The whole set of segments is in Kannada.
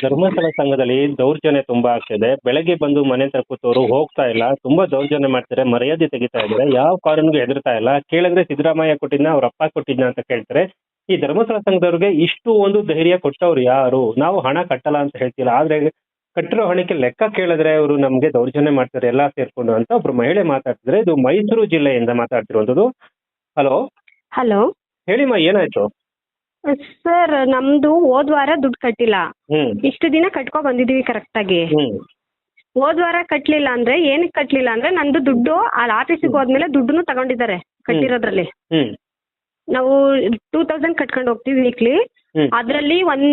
ಧರ್ಮಸ್ಥಳ ಸಂಘದಲ್ಲಿ ದೌರ್ಜನ್ಯ ತುಂಬಾ ಆಗ್ತಿದೆ. ಬೆಳಗ್ಗೆ ಬಂದು ಮನೆ ಹತ್ರ ಕೂತವರು ಹೋಗ್ತಾ ಇಲ್ಲ. ತುಂಬಾ ದೌರ್ಜನ್ಯ ಮಾಡ್ತಾರೆ. ಮರ್ಯಾದೆ ತೆಗಿತಾ ಇದ್ದಾರೆ. ಯಾವ ಕಾರಣಕ್ಕೂ ಹೆದರ್ತಾ ಇಲ್ಲ. ಕೇಳಿದ್ರೆ ಸಿದ್ದರಾಮಯ್ಯ ಕೊಟ್ಟಿದ್ನ ಅವ್ರ ಅಪ್ಪ ಕೊಟ್ಟಿದ್ನ ಅಂತ ಕೇಳ್ತಾರೆ. ಈ ಧರ್ಮಸ್ಥಳ ಸಂಘದವ್ರಿಗೆ ಇಷ್ಟು ಒಂದು ಧೈರ್ಯ ಕೊಟ್ಟವ್ರು ಯಾರು? ನಾವು ಹಣ ಕಟ್ಟಲ್ಲ ಅಂತ ಹೇಳ್ತಿಲ್ಲ. ಆದ್ರೆ ಕಟ್ಟಿರೋ ಹಣಕ್ಕೆ ಲೆಕ್ಕ ಕೇಳಿದ್ರೆ ಅವರು ನಮ್ಗೆ ದೌರ್ಜನ್ಯ ಮಾಡ್ತಾರೆ ಎಲ್ಲಾ ಸೇರ್ಕೊಂಡು ಅಂತ ಒಬ್ರು ಮಹಿಳೆ ಮಾತಾಡ್ತಿದ್ರೆ ಇದು ಮೈಸೂರು ಜಿಲ್ಲೆಯಿಂದ ಮಾತಾಡ್ತಿರುವಂತದ್ದು. ಹಲೋ ಹಲೋ ಹೇಳಿಮ್ಮ ಏನಾಯ್ತು? ಸರ್ ನಮ್ದು ಹೋದ್ ವಾರ ದುಡ್ಡು ಕಟ್ಟಿಲ್ಲ. ಹ್ಮ್. ಇಷ್ಟು ದಿನ ಕಟ್ಕೊ ಬಂದಿದೀವಿ ಕರೆಕ್ಟ್ ಆಗಿ. ಹ್ಮ್. ಹೋದ್ ವಾರ ಕಟ್ಲಿಲ್ಲ ಅಂದ್ರೆ ಏನಕ್ಕೆ ಕಟ್ಲಿಲ್ಲ ಅಂದ್ರೆ ನಂದು ದುಡ್ಡು ಆ ಆಫೀಸಿಗೆ ಹೋದ್ಮೇಲೆ ದುಡ್ಡುನು ತಗೊಂಡಿದ್ದಾರೆ ಕಟ್ಟಿರೋದ್ರಲ್ಲಿ. ಹ್ಮ್. ನಾವು ಟೂ ತೌಸಂಡ್ ಕಟ್ಕೊಂಡು ಹೋಗ್ತೀವಿ ವೀಕ್ಲಿ ಹ್ಮ್. ಅದ್ರಲ್ಲಿ ಒಂದ್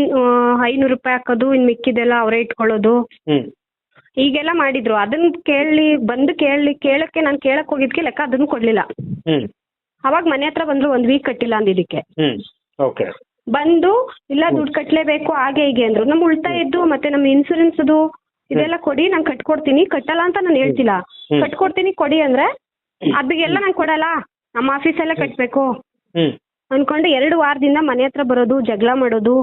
ಐನೂರು ರೂಪಾಯಿ ಹಾಕೋದು ಇನ್ ಮಿಕ್ಕಿದೆಲ್ಲ ಅವರೇ ಇಟ್ಕೊಳ್ಳೋದು. ಹ್ಮ್. ಈಗೆಲ್ಲ ಮಾಡಿದ್ರು. ಅದನ್ನ ಕೇಳಿ ಬಂದು ಕೇಳಿ ಕೇಳಕ್ಕೆ ನಾನು ಕೇಳಕ್ ಹೋಗಿದ್ಕೆ ಲೆಕ್ಕ ಅದನ್ನು ಕೊಡ್ಲಿಲ್ಲ. ಹ್ಮ್. ಅವಾಗ ಮನೆ ಹತ್ರ ಬಂದ್ರು ಒಂದ್ ವೀಕ್ ಕಟ್ಟಿಲ್ಲ ಅಂದಿದ್ದಕ್ಕೆ. ಹ್ಮ್. ಓಕೆ ಬಂದು ಇಲ್ಲ ದುಡ್ಡು ಕಟ್ಟಲೇಬೇಕು ಹಾಗೆ ಹೀಗೆ ಅಂದ್ರು. ನಮ್ಮ ಉಳಿತಾಯದ್ದು ಮತ್ತೆ ನಮ್ಮ ಇನ್ಸೂರೆನ್ಸ್ದು ಇದೆಲ್ಲ ಕೊಡಿ ನಾನು ಕಟ್ಕೊಡ್ತೀನಿ. ಕಟ್ಟಲ್ಲ ಅಂತ ನಾನು ಹೇಳ್ತಿಲ್ಲ. ಕಟ್ಕೊಡ್ತೀನಿ ಕೊಡಿ ಅಂದ್ರೆ ಅದಕ್ಕೆಲ್ಲ ನಾನು ಕೊಡಲ್ಲ. ನಮ್ಮ ಆಫೀಸಲ್ಲೇ ಕಟ್ಟಬೇಕು ಅನ್ಕೊಂಡು ಎರಡು ವಾರದಿಂದ ಮನೆ ಹತ್ರ ಬರೋದು ಜಗಳ ಮಾಡೋದು.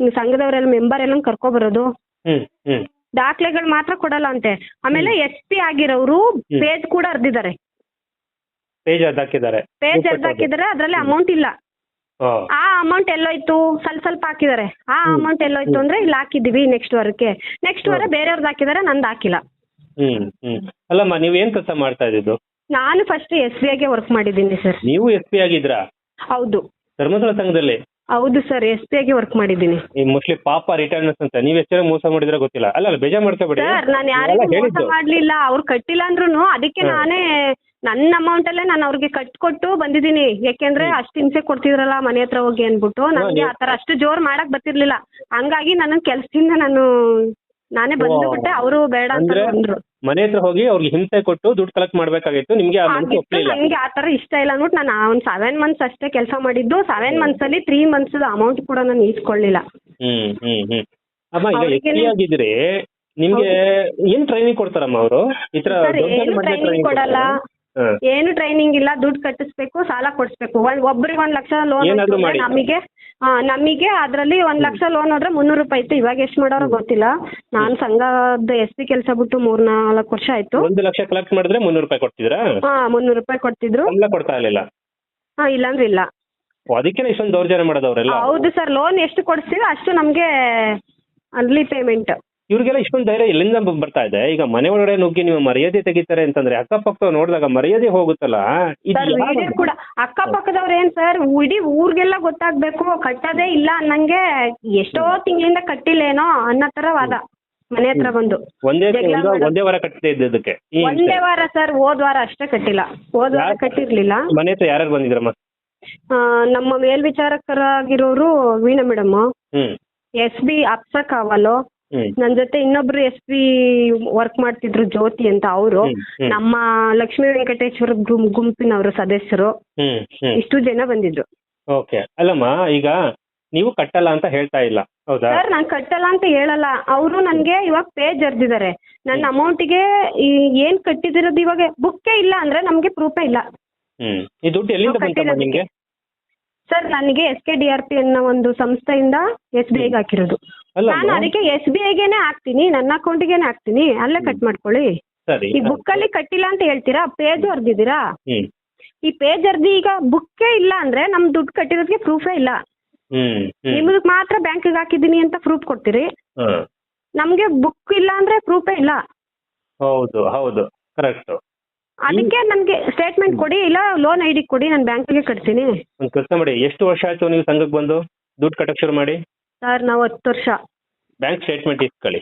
ಹಿಂಗ್ ಸಂಘದವರೆಲ್ಲ ಮೆಂಬರ್ ಎಲ್ಲ ಕರ್ಕೊ ಬರೋದು. ದಾಖಲೆಗಳು ಮಾತ್ರ ಕೊಡಲ್ಲ ಅಂತೆ. ಆಮೇಲೆ ಎಸ್ ಪಿ ಆಗಿರೋರು ಪೇಜ್ ಕೂಡ ಅರ್ದಿದ್ದಾರೆ. ಪೇಜ್ ಅರ್ದಾಕಿದ್ದಾರೆ ಪೇಜ್ ಅರ್ದಾಕಿದ್ದಾರೆ ಅದ್ರಲ್ಲಿ ಅಮೌಂಟ್ ಇಲ್ಲ. ಆ. ಅಮೌಂಟ್ ಎಲ್ಲೋಯ್ತು? ಸ್ವಲ್ಪ ಸ್ವಲ್ಪ ಹಾಕಿದಾರೆ ಆ ಅಮೌಂಟ್ ಎಲ್ಲೋಯ್ತು ಅಂದ್ರೆ ಇಲ್ಲಿ ಹಾಕಿದೀವಿ ನೆಕ್ಸ್ಟ್ ವಾರಕ್ಕೆ. ನೆಕ್ಸ್ಟ್ ವಾರ ಬೇರೆಯವ್ರದ್ದು ಹಾಕಿದಾರೆ ನಂದು ಹಾಕಿಲ್ಲ. ಹ್ಮ್ ಹ್ಮ್. ಅಲ್ಲಮ್ಮ ನೀವ್ ಏನ್ ಕೆಲಸ ಮಾಡ್ತಾ ಇದ್ದಿದ್ದು? ನಾನು ಫಸ್ಟ್ ಎಸ್ ಬಿ ಐಗೆ ವರ್ಕ್ ಮಾಡಿದ್ದೀನಿ ಸರ್ ನೀವು ಎಸ್ ಪಿ ಆಗಿದ್ರಾ ಹೌದು. ಧರ್ಮಸ್ಥಳ ಸಂಘದಲ್ಲಿ? ಹೌದು ಸರ್ ಎಸ್ ಬಿ ಐಗೆ ವರ್ಕ್ ಮಾಡಿದ್ದೀನಿ. ಈ ಮೋಸ್ಟ್ಲಿ ಪಾಪ ರಿಟರ್ನ್ಸ್ ಅಂತ. ನೀವ್ ಎಷ್ಟು ಮೋಸ ಮಾಡಿದ್ರೆ ಗೊತ್ತಿಲ್ಲ. ಅಲ್ಲ ಅಲ್ಲ ಬೇಜಾರ್ ಮಾಡ್ಕೋಬೇಡಿ. ಸರ್ ನಾನು ಯಾರಿಗೂ ಮೋಸ ಹೇಳಿದ್ದು. ಮಾಡ್ಲಿಲ್ಲ. ಅವ್ರು ಕಟ್ಟಿಲ್ಲ ಅಂದ್ರೂ ಅದಕ್ಕೆ. ನಾನೇ ನನ್ನ ಅಮೌಂಟ್ ಅಲ್ಲೇ ನಾನು ಅವ್ರಿಗೆ ಕಟ್ಕೊಟ್ಟು ಬಂದಿದ್ದೀನಿ. ಯಾಕೆಂದ್ರೆ ಅಷ್ಟು ಹಿಂಸೆ ಕೊಡ್ತಿದ್ರಲ್ಲ ಮನೆ ಹತ್ರ ಹೋಗಿ ಅಂದ್ಬಿಟ್ಟು ನನಗೆ ಆ ಆತರ ಅಷ್ಟು ಜೋರ್ ಮಾಡಕ್ ಬರ್ತಿರ್ಲಿಲ್ಲ. ಹಂಗಾಗಿ ನನ್ನ ಕೆಲ್ಸದಿಂದ ನಾನು ನಾನೇ ಬಂದ್ಬಿಟ್ಟೆ ಅವರು ಬೇಡ ಅಂತ ಅಂದ್ರೆ ಬಂದ್ರು ಮನೆ ಹತ್ರ ಹೋಗಿ ಅವ್ರಿಗೆ ಹಿಂಸೆ ಕೊಟ್ಟು ದುಡ್ಡು ಕಲೆಕ್ಟ್ ಮಾಡ್ಬೇಕಾಗಿತ್ತು ನಿಮ್ಗೆ ಆ ಆಗಿತ್ತು ಒಪ್ಲಿಲ್ಲ. ನನಗೆ ಆ ತರ ಇಷ್ಟ ಇಲ್ಲ ಅಂದ್ಬಿಟ್ಟು ನಾನು ಒಂದು ಸೆವೆನ್ ಮಂತ್ಸ್ ಅಷ್ಟೇ ಕೆಲಸ ಮಾಡಿದ್ದು ಸೆವೆನ್ ಮಂತ್ಸ್ ಅಲ್ಲಿ ತ್ರೀ ಮಂತ್ಸ್ ಅಮೌಂಟ್ ಕೂಡ ನಾನು ಈಸ್ಕೊಳ್ಳಿಲ್ಲ ಹ್ಮ್ ಹ್ಮ್ ಹ್ಮ್. ಅಮ್ಮ ಈಗ ಎಸ್ ಆಗಿದ್ರೆ ನಿಮ್ಗೆ ಏನ್ ಟ್ರೈನಿಂಗ್ ಕೊಡ್ತಾರಮ್ಮ ಅವರು? ಈ ತರ ಸರ್ ಏನು ಟ್ರೈನಿಂಗ್ ಕೊಡಲ್ಲ. ಹಾ. ಏನು ಟ್ರೈನಿಂಗ್ ಇಲ್ಲ ದುಡ್ಡು ಕಟ್ಟಿಸ್ಬೇಕು ಸಾಲ ಕೊಡಿಸ್ಬೇಕು. ಒಂದ್ ಒಬ್ರಿಗೆ ಒಂದ್ ಲಕ್ಷ ಲೋನ್ ಮಾಡಿ. ನಮಗೆ ಆ, ನಮಗೆ ಅದ್ರಲ್ಲಿ ಒಂದ್ ಲಕ್ಷ ಲೋನ್ ಹೋದ್ರೆ ಮುನ್ನೂರು ರೂಪಾಯಿ ಇತ್ತು. ಇವಾಗ ಎಷ್ಟು ಮಾಡೋರು ಗೊತ್ತಿಲ್ಲ. ನಾನು ಸಂಘದ ಎಸ್ ಪಿ ಕೆಲಸ ಬಿಟ್ಟು ಮೂರ್ ನಾಲ್ಕು ವರ್ಷ ಆಯ್ತು. ಒಂದು ಲಕ್ಷ ಕಲೆಕ್ಟ್ ಮಾಡಿದ್ರೆ ಮುನ್ನೂರು ರೂಪಾಯಿ ಕೊಡ್ತಿದ್ರಾ ಹಾ ಮುನ್ನೂರು ರೂಪಾಯಿ ಕೊಡ್ತಿದ್ರು. ಸಂಬಳ ಕೊಡ್ತಾ ಇರ್ಲಿಲ್ಲ. ಹಾ ಇಲ್ಲಾಂದ್ರೆ ಇಲ್ಲ. ಓ, ಅದಕ್ಕೇನೆ ಇಷ್ಟೊಂದು ದೌರ್ಜನ್ಯ ಮಾಡೋದವ್ರೆಲ್ಲ? ಹೌದು ಸರ್ ಲೋನ್ ಎಷ್ಟು ಕೊಡಿಸ್ತೀವಿ ಅಷ್ಟು ನಮಗೆ ಅಲ್ಲಿ ಪೇಮೆಂಟ್ ಇವ್ರಿಗೆಲ್ಲ ಇಷ್ಟೊಂದು ಧೈರ್ಯ ಎಲ್ಲಿಂದ ಬರ್ತಾ ಇದೆ. ಈಗ ಮನೆ ಒಳಗಡೆ ನುಗ್ಗಿ ನೀವು ಮರ್ಯಾದೆ ತೆಗಿತಾರೆ ಅಂತಂದ್ರೆ ಅಕ್ಕಪಕ್ಕ ನೋಡಿದಾಗ ಮರ್ಯಾದೆ ಹೋಗುತ್ತಲ್ಲ? ಕೂಡ ಅಕ್ಕಪಕ್ಕದವ್ರ ಏನ್ ಸರ್ ಇಡೀ ಊರ್ಗೆಲ್ಲ ಗೊತ್ತಾಗ್ಬೇಕು ಕಟ್ಟೋದೇ ಇಲ್ಲ ನಂಗೆ ಎಷ್ಟೋ ತಿಂಗಳಿಂದ ಕಟ್ಟಿಲ್ಲೇನೋ ಅನ್ನೋ ತರ ವಾದ ಮನೆ ಹತ್ರ ಬಂದು. ಒಂದೇ ವಾರ ಕಟ್ಟಿದೆ ಇದ್ದದಕ್ಕೆ. ಒಂದೇ ವಾರ ಸರ್ ಹೋದ್ ವಾರ ಅಷ್ಟೇ ಕಟ್ಟಿಲ್ಲ. ಹೋದ್ ವಾರ ಕಟ್ಟಿರ್ಲಿಲ್ಲ. ಮನೆ ಹತ್ರ ಯಾರು ಬಂದಿದ್ರಮ್ಮ? ನಮ್ಮ ಮೇಲ್ವಿಚಾರಕರಾಗಿರೋರು ವೀಣಾ ಮೇಡಮ್ ಎಸ್ ಬಿ ಅಪ್ಸಕ್ ಕಾವಲು ಹ್ಮ್ ನನ್ ಜೊತೆ ಇನ್ನೊಬ್ರು ಎಸ್ ಪಿ ವರ್ಕ್ ಮಾಡ್ತಿದ್ರು ಜ್ಯೋತಿ ಅಂತ ಅವರು. ನಮ್ಮ ಲಕ್ಷ್ಮೀ ವೆಂಕಟೇಶ್ವರ ಗುಂಪಿನವರು ಸದಸ್ಯರು. ಇಷ್ಟು ಜನ ಬಂದಿದ್ರು. ಓಕೆ. ಅಲ್ಲಮ್ಮ ಈಗ ನೀವು ಕಟ್ಟಲ್ಲ ಅಂತ ಹೇಳ್ತಾ ಇಲ್ಲ. ಹೌದಾ? ಸರ್ ನಾನು ಕಟ್ಟಲ್ಲ ಅಂತ ಹೇಳಲ್ಲ. ಅವರು ನನ್ಗೆ ಇವಾಗ ಪೇಜ್ ಜರ್ದಿದ್ದಾರೆ. ನನ್ನ ಅಮೌಂಟಿಗೆ ಏನ್ ಕಟ್ಟಿದಿರೋದು ಇವಾಗ ಬುಕ್ಕೇ ಇಲ್ಲ ಅಂದ್ರೆ ನಮ್ಗೆ ಪ್ರೂಫೇ ಇಲ್ಲ. ಹ್ಮ್. ಈ ದುಡ್ಡು ಎಲ್ಲಿಂದ ಬಂತಮ್ಮ. ನಿಮ್ಗೆ? ಸರ್ ನನಗೆ S K D R P ಅನ್ನೋ ಒಂದು ಸಂಸ್ಥೆಯಿಂದ ಎಸ್ ಬಿ ಐಗೆ ಹಾಕಿರೋದು. ಅಲ್ಲ ನಾನು ಅದಕ್ಕೆ ಎಸ್ ಬಿ ಐಗೆನೆ ಹಾಕ್ತೀನಿ ನನ್ನ ಅಕೌಂಟಿಗೆನೆ ಹಾಕ್ತೀನಿ ಅಲ್ಲೇ ಕಟ್ ಮಾಡ್ಕೊಳ್ಳಿ. ಸರಿ. ಈ ಬುಕ್ ಅಲ್ಲಿ ಕಟ್ಟಿಲ್ಲ ಅಂತ ಹೇಳ್ತೀರಾ? ಪೇಜ್ ಅರ್ದಿದ್ದೀರಾ ಹ್ಮ್. ಈ ಪೇಜ್ ಅರ್ದಿ ಈಗ ಬುಕ್ಕೇ ಇಲ್ಲ ಅಂದ್ರೆ ನಮ್ ದುಡ್ಡು ಕಟ್ಟಿರೋದಕ್ಕೆ ಪ್ರೂಫೇ ಇಲ್ಲ. ನಿಮ್ದು ಹ್ಮ್. ನಿಮ್ಗೆ ಮಾತ್ರ ಬ್ಯಾಂಕಿಗೆ ಹಾಕಿದೀನಿ ಅಂತ ಪ್ರೂಫ್ ಕೊಡ್ತೀರಿ. ನಮ್ಗೆ ಬುಕ್ ಇಲ್ಲ ಅಂದ್ರೆ ಪ್ರೂಫೇ ಇಲ್ಲ. ಹೌದು ಹೌದು. ಕರೆಕ್ಟ್ ಅದಕ್ಕೆ ನನಗೆ ಸ್ಟೇಟ್ಮೆಂಟ್ ಕೊಡಿ ಇಲ್ಲ ಲೋನ್ ಐ ಡಿ ಕೊಡಿ ನಾನು ಬ್ಯಾಂಕಿಗೆ ಕಟ್ತೀನಿ. ಒಂದು ಕೆಲಸ ಮಾಡಿ ಎಷ್ಟು ವರ್ಷ ಆಯ್ತು ನೀವು ಸಂಘಕ್ಕೆ ಬಂದು? ದುಡ್ಡು ಕಟ್ಟಕ್ಕೆ ಶುರು ಮಾಡಿ? ಸರ್ ನಾವು ಹತ್ತು ವರ್ಷ. ಬ್ಯಾಂಕ್ ಸ್ಟೇಟ್ಮೆಂಟ್ ಇಸ್ಕೊಳ್ಳಿ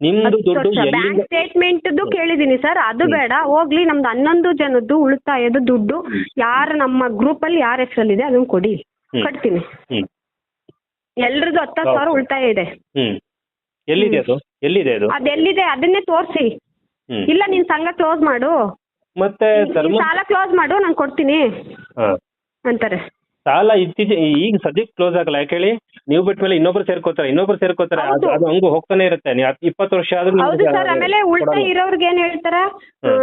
ನಿಮ್ದು ಹತ್ತು ದುಡ್ಡು ವರ್ಷ. ಬ್ಯಾಂಕ್ ಎಲ್ಲಿಂದ ಸ್ಟೇಟ್ಮೆಂಟ್ ಕೇಳಿದೀನಿ ಸರ್. ಅದು ಬೇಡ. ಹೋಗ್ಲಿ ನಮ್ದು ಹನ್ನೊಂದು ಜನದ್ದು ಉಳಿತಾಯದ ದುಡ್ಡು. ಯಾರು ನಮ್ಮ ಗ್ರೂಪ್ ಅಲ್ಲಿ ಯಾರ ಹೆಸರಲ್ಲಿದೆ ಅದನ್ನ ಕೊಡಿ. ಹ್ಮ್. ಕಟ್ತೀನಿ. ಹ್ಮ್. ಎಲ್ರದ್ದು ಹತ್ತು ಸಾವಿರ ಉಳಿತಾಯ ಇದೆ. ಹ್ಮ್. ಎಲ್ಲಿದೆ ಅದು? ಎಲ್ಲಿದೆ ಅದು? ಅದೆಲ್ಲಿದೆ ಅದನ್ನೇ ತೋರಿಸಿ. ಹ್ಮ್. ಇಲ್ಲ ನೀನ್ ಸಂಘ ಕ್ಲೋಸ್ ಮಾಡು. ಮತ್ತೆ ಧರ್ಮ ಸಾಲ ಕ್ಲೋಸ್ ಮಾಡು ನಾನು ಕೊಡ್ತೀನಿ. ಹಾ. ಅಂತಾರೆ. ಸಾಲ ಇತ್ತೀಚೆ ಈಗ ಸದ್ಯಕ್ಕೆ ಕ್ಲೋಸ್ ಆಗಲ್ಲ. ಯಾಕೆ ಹೇಳಿ ನೀವು ಬಿಟ್ಟ ಮೇಲೆ ಇನ್ನೊಬ್ರು ಸೇರ್ಕೋತಾರೆ. ಇನ್ನೊಬ್ರು ಸೇರ್ಕೋತಾರೆ. ಅದು ಹಂಗು ಹೋಗ್ತಾನೆ ಇರುತ್ತೆ. ನೀವು ಇಪ್ಪತ್ತು ವರ್ಷ ಆದ್ರೂ ಹೌದು ನಿಮ್ಗೆ ಸರ್ ಆಮೇಲೆ ಉಳಿತಾಯ ಕೊಡಲ್ಲ. ಇರೋರ್ಗೆ ಏನ್ ಹೇಳ್ತಾರ.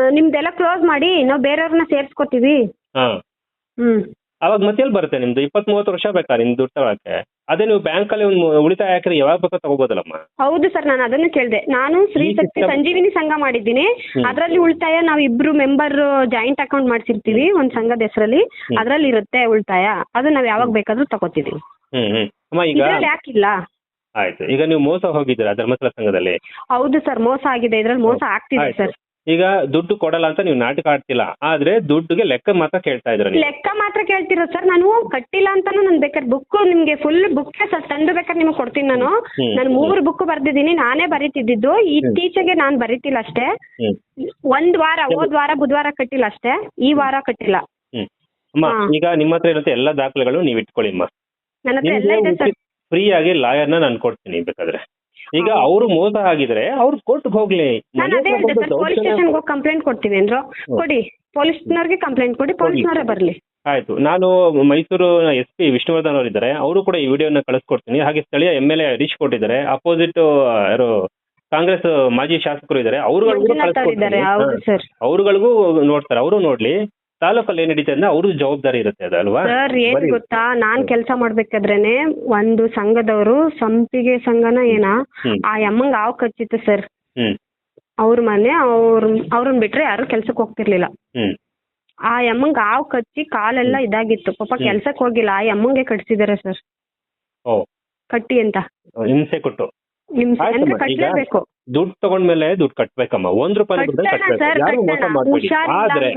ನಿಮ್ದೆಲ್ಲ ಕ್ಲೋಸ್ ಮಾಡಿ ನಾವು ಬೇರೆಯವ್ರನ್ನ ಸೇರ್ಸ್ಕೊತೀವಿ. ಹಾ. ಹ್ಮ್. ಅವಾಗ ಮತ್ತೆ ಎಲ್ಲಿ ಬರುತ್ತೆ ನಿಮ್ದು? ಇಪ್ಪತ್ತ್ ಮೂವತ್ತು ವರ್ಷ ಬೇಕಾ ನಿಮ್ದು ದುಡ್ಡು ತಗೊಳಕ್ಕೆ ಅದೇ ನೀವು ಬ್ಯಾಂಕಲ್ಲಿ ಒಂದು ಉಳಿತಾಯ ಹಾಕಿದ್ರೆ ಯಾವಾಗ ಬೇಕೋ ತಗೋಬೋದಲ್ಲಮ್ಮ? ಹೌದು ಸರ್ ನಾನು ಅದನ್ನು ಕೇಳಿದೆ. ನಾನು ಶ್ರೀ ಈ ಶಕ್ತಿ system- ಸಂಜೀವಿನಿ ಸಂಘ ಮಾಡಿದ್ದೀನಿ. ಅದರಲ್ಲಿ ಉಳಿತಾಯ ನಾವು ಇಬ್ರು ಮೆಂಬರ್ ಜಾಯಿಂಟ್ ಅಕೌಂಟ್ ಮಾಡ್ಸಿರ್ತೀವಿ ಒಂದ್ ಸಂಘದ ಹೆಸರಲ್ಲಿ. ಅದರಲ್ಲಿ ಅದ್ರಲ್ಲಿ ಇರುತ್ತೆ ಉಳಿತಾಯ. ಅದು ನಾವ್ ಯಾವಾಗ ಬೇಕಾದ್ರೂ ತಗೋತೀವಿ. ಹ್ಮ್ ಹ್ಮ್. ಅಮ್ಮ ಈಗ ಇದ್ರಲ್ಲಿ ಯಾಕಿಲ್ಲ? ಆಯ್ತು. ಈಗ ನೀವು ಮೋಸ ಹೋಗಿದ್ದೀರಾ ಧರ್ಮಸ್ಥಳ ಸಂಘದಲ್ಲಿ? ಹೌದು ಸರ್ ಮೋಸ ಆಗಿದೆ. ಇದ್ರಲ್ಲಿ ಮೋಸ ಆಗ್ತಿದೆ ಆಯ್ತು. ಸರ್. ಈಗ ದುಡ್ಡು ಕೊಡಲ್ಲ ಅಂತ ನೀವು ನಾಟಕ ಆಡ್ತಿಲ್ಲ ಆದ್ರೆ ದುಡ್ಡುಗೆ ಲೆಕ್ಕ ಮಾತ್ರ ಕೇಳ್ತಾ ಇದ್ರ ನೀವು? ಲೆಕ್ಕ ಮಾತ್ರ ಕೇಳ್ತಿರೋ ಸರ್ ನಾನು ಕಟ್ಟಿಲ್ಲ ಅಂತ ನಾನು ಬೇಕಾದ್ರೆ ಬುಕ್ ನಿಮ್ಗೆ ಫುಲ್ ಬುಕ್ ತಂದು ಬೇಕಾದ್ರೆ ನಿಮಗೆ ಕೊಡ್ತೀನಿ ನಾನು. ಹ್ಮ್. ನಾನು ಮೂರು ಬುಕ್ ಬರ್ದಿದ್ದೀನಿ ನಾನೇ ಬರೀತಿದ್ದು ಇತ್ತೀಚೆಗೆ ನಾನು ಬರೀತಿಲ್ಲ ಅಷ್ಟೇ. ಹ್ಮ್ ಒಂದ್ ವಾರ ಹೋದ್ ವಾರ ಬುಧವಾರ ಕಟ್ಟಿಲ್ಲ ಅಷ್ಟೇ. ಈ ವಾರ ಕಟ್ಟಿಲ್ಲ. ಹ್ಮ್. ಅಮ್ಮ ಹಾ. ಈಗ ನಿಮ್ಮ ಹತ್ರ ಇರುತ್ತೆ ಎಲ್ಲಾ ದಾಖಲೆಗಳು ನೀವು ಇಟ್ಕೊಳ್ಳಿ ಅಮ್ಮ. ನನ್ನ ಹತ್ರ ಎಲ್ಲ ಇದೆ ಸರ್. ಫ್ರೀ ಆಗಿ ಲಾಯರ್ನ ನಾನು ಕೊಡ್ತೀನಿ ಬೇಕಾದ್ರೆ. ಈಗ ಅವರು ಮೋಸ ಆಗಿದ್ರೆ ಅವ್ರು ಕೋರ್ಟ್ಗೆ ಹೋಗ್ಲಿ. ನಾನು ಮನೆ ಅದೇ ಹೇಳಿದೆ ಸರ್ ಪೊಲೀಸ್ ದೌರ್ಜನ್ಯ- ಸ್ಟೇಷನ್ಗೆ ಹೋಗಿ ಕಂಪ್ಲೇಂಟ್ ಕೊಡ್ತೀವಿ ಅಂದ್ರು. ಕೊಡಿ ಪೊಲೀಸ್ನವ್ರಿಗೆ ಕಂಪ್ಲೇಂಟ್ ಕೊಡಿ ಪೊಲೀಸ್ನವರೇ ಬರಲಿ. ಆಯ್ತು. ನಾನು ಮೈಸೂರು ಎಸ್ ಪಿ ವಿಷ್ಣುವರ್ಧನ್ ಅವರಿದ್ದಾರೆ. ಅವರು ಕೂಡ ಈ ವಿಡಿಯೋನ ಕಳಿಸ್ಕೊಡ್ತೀನಿ. ಹಾಗೆ ಸ್ಥಳೀಯ ಎಂ ಎಲ್ ಎ ಹರೀಶ್ ಕೊಟ್ಟಿದ್ದಾರೆ. ಅಪೋಸಿಟ್ ಯಾರು ಕಾಂಗ್ರೆಸ್ ಮಾಜಿ ಶಾಸಕರು ಇದ್ದಾರೆ. ಅವರುಗಳಿಗೂ ಸರ್. ಅವ್ರುಗಳಿಗೂ ನೋಡ್ತಾರೆ. ಅವರು ನೋಡ್ಲಿ. ತಾಲೂಕಲ್ಲಿ ಏನ್ ನಡೀತದೆ ಅಂದ್ರೆ ಅವ್ರದ್ದು ಜವಾಬ್ದಾರಿ ಇರುತ್ತೆ ಅದು ಅಲ್ವಾ? ಸರ್ ಏನ್ ಬರೀ- ಗೊತ್ತಾ? ನಾನ್ ಕೆಲಸ ಮಾಡ್ಬೇಕಾದ್ರೇನೆ ಒಂದು ಸಂಘದವರು ಸಂಪಿಗೆ ಸಂಘನ ಏನ ಹ್ಮ್. ಆ ಅಮ್ಮಂಗ್ ಹಾವು ಕಚ್ಚಿತ್ತು ಸರ್ ಹ್ಮ್. ಅವ್ರ ಮನೆ ಅವ್ರ ಅವ್ರನ್ನ ಬಿಟ್ರೆ ಯಾರು ಕೆಲ್ಸಕ್ಕೆ ಹೋಗ್ತಿರ್ಲಿಲ್ಲ. ಹ್ಮ್. ಆ ಅಮ್ಮಂಗ್ ಹಾವು ಕಚ್ಚಿ ಕಾಲೆಲ್ಲ ಇದಾಗಿತ್ತು. ಪಾಪ ಕೆಲ್ಸಕ್ ಕೆಲ್ಸಕ್ಕೆ ಹೋಗಿಲ್ಲ. ಆ ಅಮ್ಮಂಗೆ ಕಟ್ಸಿದಾರೆ ಸರ್ ಓ. ಕಟ್ಟಿ ಅಂತ. ಹಿಂಸೆ ಕೊಟ್ಟು. ದುಡ್ಡು ತಗೊಂಡ್ಮೇಲೆ ದುಡ್ಡು ಕಟ್ಬೇಕಮ್ಮ ಒಂದ್ ರೂಪಾಯಿ ಆದ್ರೆ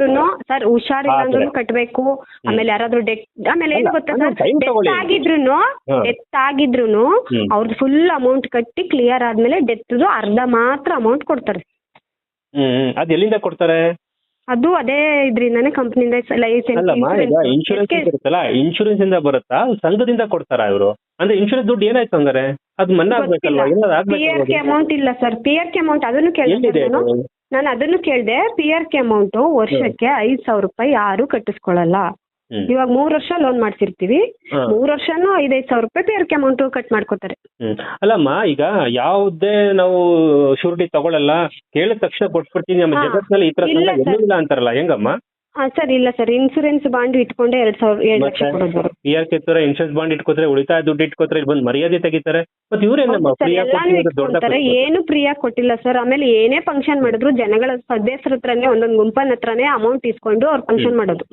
ಸರ್ ಹುಷಾರಿಲ್ಲ ಅಂದ್ರೂ ಕಟ್ಬೇಕು. ಆಮೇಲೆ ಯಾರಾದ್ರೂ ಡೆತ್ ಆಮೇಲೆ ಏನ್ ಗೊತ್ತಾ ಸರ್? ಡೆತ್. ಆಗಿದ್ರು ಹಾ. ಡೆತ್ ಆಗಿದ್ರು ಅವ್ರದ್ದು ಫುಲ್ ಅಮೌಂಟ್ ಕಟ್ಟಿ ಕ್ಲಿಯರ್ ಆದ್ಮೇಲೆ ಡೆತ್ ಅರ್ಧ ಮಾತ್ರ ಅಮೌಂಟ್ ಕೊಡ್ತಾರೆ. ಹ್ಮ್. ಅದ್ ಎಲ್ಲಿಂದ ಕೊಡ್ತಾರೆ? ಅದು ಅದೇ ಇದ್ರಿಂದಾನೇ ಕಂಪ್ನಿಯಿಂದ ಇನ್ಶೂರೆನ್ಸ್ ಇರುತ್ತಲ್ಲ ಇನ್ಶೂರೆನ್ಸ್ ಇಂದ ಬರುತ್ತಾ? ಸಂಘದಿಂದ ಕೊಡ್ತಾರ ಇವರು? ಅಂದ್ರೆ ಇನ್ಶೂರೆನ್ಸ್ ದುಡ್ಡು ಏನಾಯ್ತು ಹಂಗಾರೆ? ಅದು ಮನ್ನಾ ಆಗ್ಬೇಕಲ್ವಾ ಪಿ ಆರ್ ಅಮೌಂಟ್ ಇಲ್ಲ sir P R K amount ಅದನ್ನು ಕೇಳಿದೆ ಎಲ್ಲಿದೆ ನಾನು ಅದು? ನಾನು ಅದನ್ನು ಕೇಳಿದೆ ಪಿ ಆರ್ ಕೆ ಅಮೌಂಟ್ ವರ್ಷಕ್ಕೆ ಐದ್ ಸಾವಿರ ರೂಪಾಯಿ ಯಾರು ಕಟ್ಟಿಸ್ಕೊಳ್ಳಲ್ಲ ಹ್ಮ್. ಇವಾಗ ಮೂರ್ ವರ್ಷ ಲೋನ್ ಮಾಡ್ಸಿರ್ತೀವಿ ಹಾ. ಮೂರ್ ವರ್ಷನೂ ಐದೈದು ಸಾವಿರ ರೂಪಾಯಿ P R K amount cut ಮಾಡ್ಕೋತಾರೆ ಹ್ಮ್. ಅಲ್ಲಮ್ಮ ಈಗ ಯಾವುದೇ ನಾವು ಶೂರಿಟಿ ತಗೊಳಲ್ಲ ಕೇಳಿದ ತಕ್ಷಣ ಕೊಟ್ಬಿಡ್ತೀನಿ ನಮ್ಮ ಹಾ. ಜಗತ್ನಲ್ಲಿ ಈ ತರ ಸರ್. ಇಲ್ಲ ಅಂತಾರಲ್ಲ ಹೆಂಗಮ್ಮ ಸರ್ ಇಲ್ಲ ಸರ್. ಇನ್ಸೂರೆನ್ಸ್ ಬಾಂಡ್ ಇಟ್ಕೊಂಡೆ ಎರಡ್ ಸಾವಿರ ಎರಡ್ ಲಕ್ಷ ಮತ್ತೆ? ಕೊಡೋದು. ಪಿ ಆರ್ ಇನ್ಶೂರೆನ್ಸ್ ಬಾಂಡ್ ಇಟ್ಕೋತಾರೆ ಉಳಿತಾಯ ದುಡ್ಡು ಇಟ್ಕೋತಾರೆ ಇಲ್ಲಿ ಬಂದು ಮರ್ಯಾದೆ ತೆಗಿತಾರೆ. ಮತ್ತೆ ಇವ್ರೇನಮ್ಮ ಸರ್, ಫ್ರೀ ಎಲ್ಲಾನು ಇಟ್ಕೊಂತಾರೆ ಏನು ಪ್ರಿಯಾ ಕೊಟ್ಟಿಲ್ಲ ಸರ್. ಆಮೇಲೆ ಏನೇ ಫಂಕ್ಷನ್ ಮಾಡಿದ್ರು ಜನಗಳ ಸದಸ್ಯರ ಹತ್ರನೇ ಒಂದೊಂದು ಗುಂಪನ್ ಹತ್ರನೇ ಅಮೌಂಟ್ ಇಸ್ಕೊಂಡು ಅವ್ರು ಫಂಕ್ಷನ್ ಮಾಡೋದು.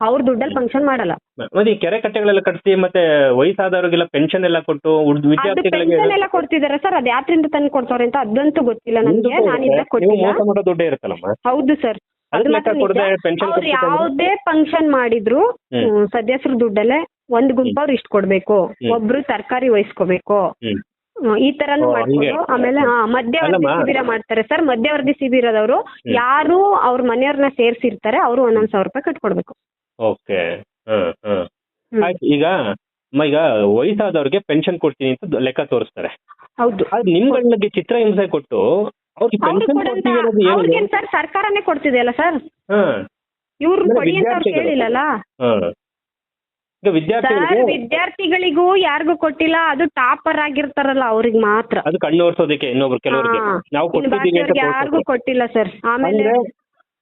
ಅವ್ರ ದುಡ್ಡಲ್ಲಿ ಫಂಕ್ಷನ್ ಮಾಡಲ್ಲ. ಮತ್ತೆ ಈ ಕೆರೆ ಕಟ್ಟೆಗಳೆಲ್ಲ ಕಟ್ಸಿ ಮತ್ತೆ ವಯಸ್ಸಾದವರಿಗೆಲ್ಲ ಪೆನ್ಷನ್ ಎಲ್ಲ ಕೊಟ್ಟು ಉಳ್ದ ಅದು ವಿದ್ಯಾರ್ಥಿಗಳಿಗೆ ಪೆನ್ಷನ್ ಎಲ್ಲ ಕೊಡ್ತಿದಾರೆ ಸರ್. ಅದ್ ಯಾತ್ರಿಂದ ತಂದು ಕೊಡ್ತಾರೆ ಅಂತ ಅದಂತೂ ಗೊತ್ತಿಲ್ಲ ನಿಮ್ದು ನನಗೆ ನಾನು ಇಲ್ಲ ನೀವು ಕೊಟ್ಟಿಲ್ಲ. ಮೋಸ ಮಾಡೋ ದುಡ್ಡೇ ಇರುತ್ತಲ್ಲಮ್ಮ? ಹೌದು ಸರ್. ಅವ್ರು ಯಾವುದೇ ಫಂಕ್ಷನ್ ಮಾಡಿದ್ರು ಸದಸ್ಯರ ದುಡ್ಡಲ್ಲೇ ಒಂದ್ ಗುಂಪು ಅವ್ರು ಇಷ್ಟ ಕೊಡ್ಬೇಕು. ಒಬ್ರು ತರಕಾರಿ ವಹಿಸ್ಕೋಬೇಕು ಈ ತರಾನು ಮಾಡ್ಕೊಂಡು ಆಮೇಲೆ ಹಾ, ಮಧ್ಯವರ್ತಿ. ಶಿಬಿರ ಮಾಡ್ತಾರೆ. ಸರ್ ಮಧ್ಯವರ್ತಿ ಶಿಬಿರದವರು ಯಾರು ಅವ್ರ ಮನೆಯವ್ರನ್ನ ಸೇರ್ಸಿರ್ತಾರೆ. ಅವರು ಒಂದೊಂದ್ ಸಾವಿರ ರೂಪಾಯಿ ಕಟ್ಕೊಡ್ಬೇಕು. ಓಕೆ. ಈಗ ಈಗ ವಯಸ್ಸಾದವ್ರಿಗೆ ಪೆನ್ಷನ್ ಕೊಡ್ತೀನಿ ಅಂತ ಲೆಕ್ಕ ತೋರಿಸ್ತಾರೆ. ಹೌದು. ನಿಮ್ಗಳಿಗೆ ಚಿತ್ರಹಿಂಸೆ ಕೊಟ್ಟು ಅವ್ರಿಗೇನ್ ಸರ್ ಸರ್ಕಾರನೇ ಕೊಡ್ತಿದೆಯಲ್ಲ ಸರ್? ಹಾ. ಇವ್ರು ಕೊಡಿ ಅಂತ ಅವ್ರು. ಕೇಳಿಲ್ಲಲ್ಲ? ಈಗ ಸರ್ ವಿದ್ಯಾರ್ಥಿಗಳಿಗೆ ಯಾರಿಗೂ ಕೊಟ್ಟಿಲ್ಲ ಅದು ಟಾಪರ್ ಆಗಿರ್ತಾರಲ್ಲ ಅವ್ರಿಗೆ ಮಾತ್ರ. ಅದು ಕಣ್ಣು ಓರ್ಸೋದಕ್ಕೆ ಇನ್ನೊಬ್ರು ಕೆಲವರಿಗೆ. ನಾವು ಕೊಟ್ಟಿದ್ದೀವಿ ಅಂತ ಬಾಕಿಯವ್ರಿಗೆ ಯಾರಿಗೂ ಕೊಟ್ಟಿಲ್ಲ ಸರ್. ಆಮೇಲೆ ಅಂದ್ರೆ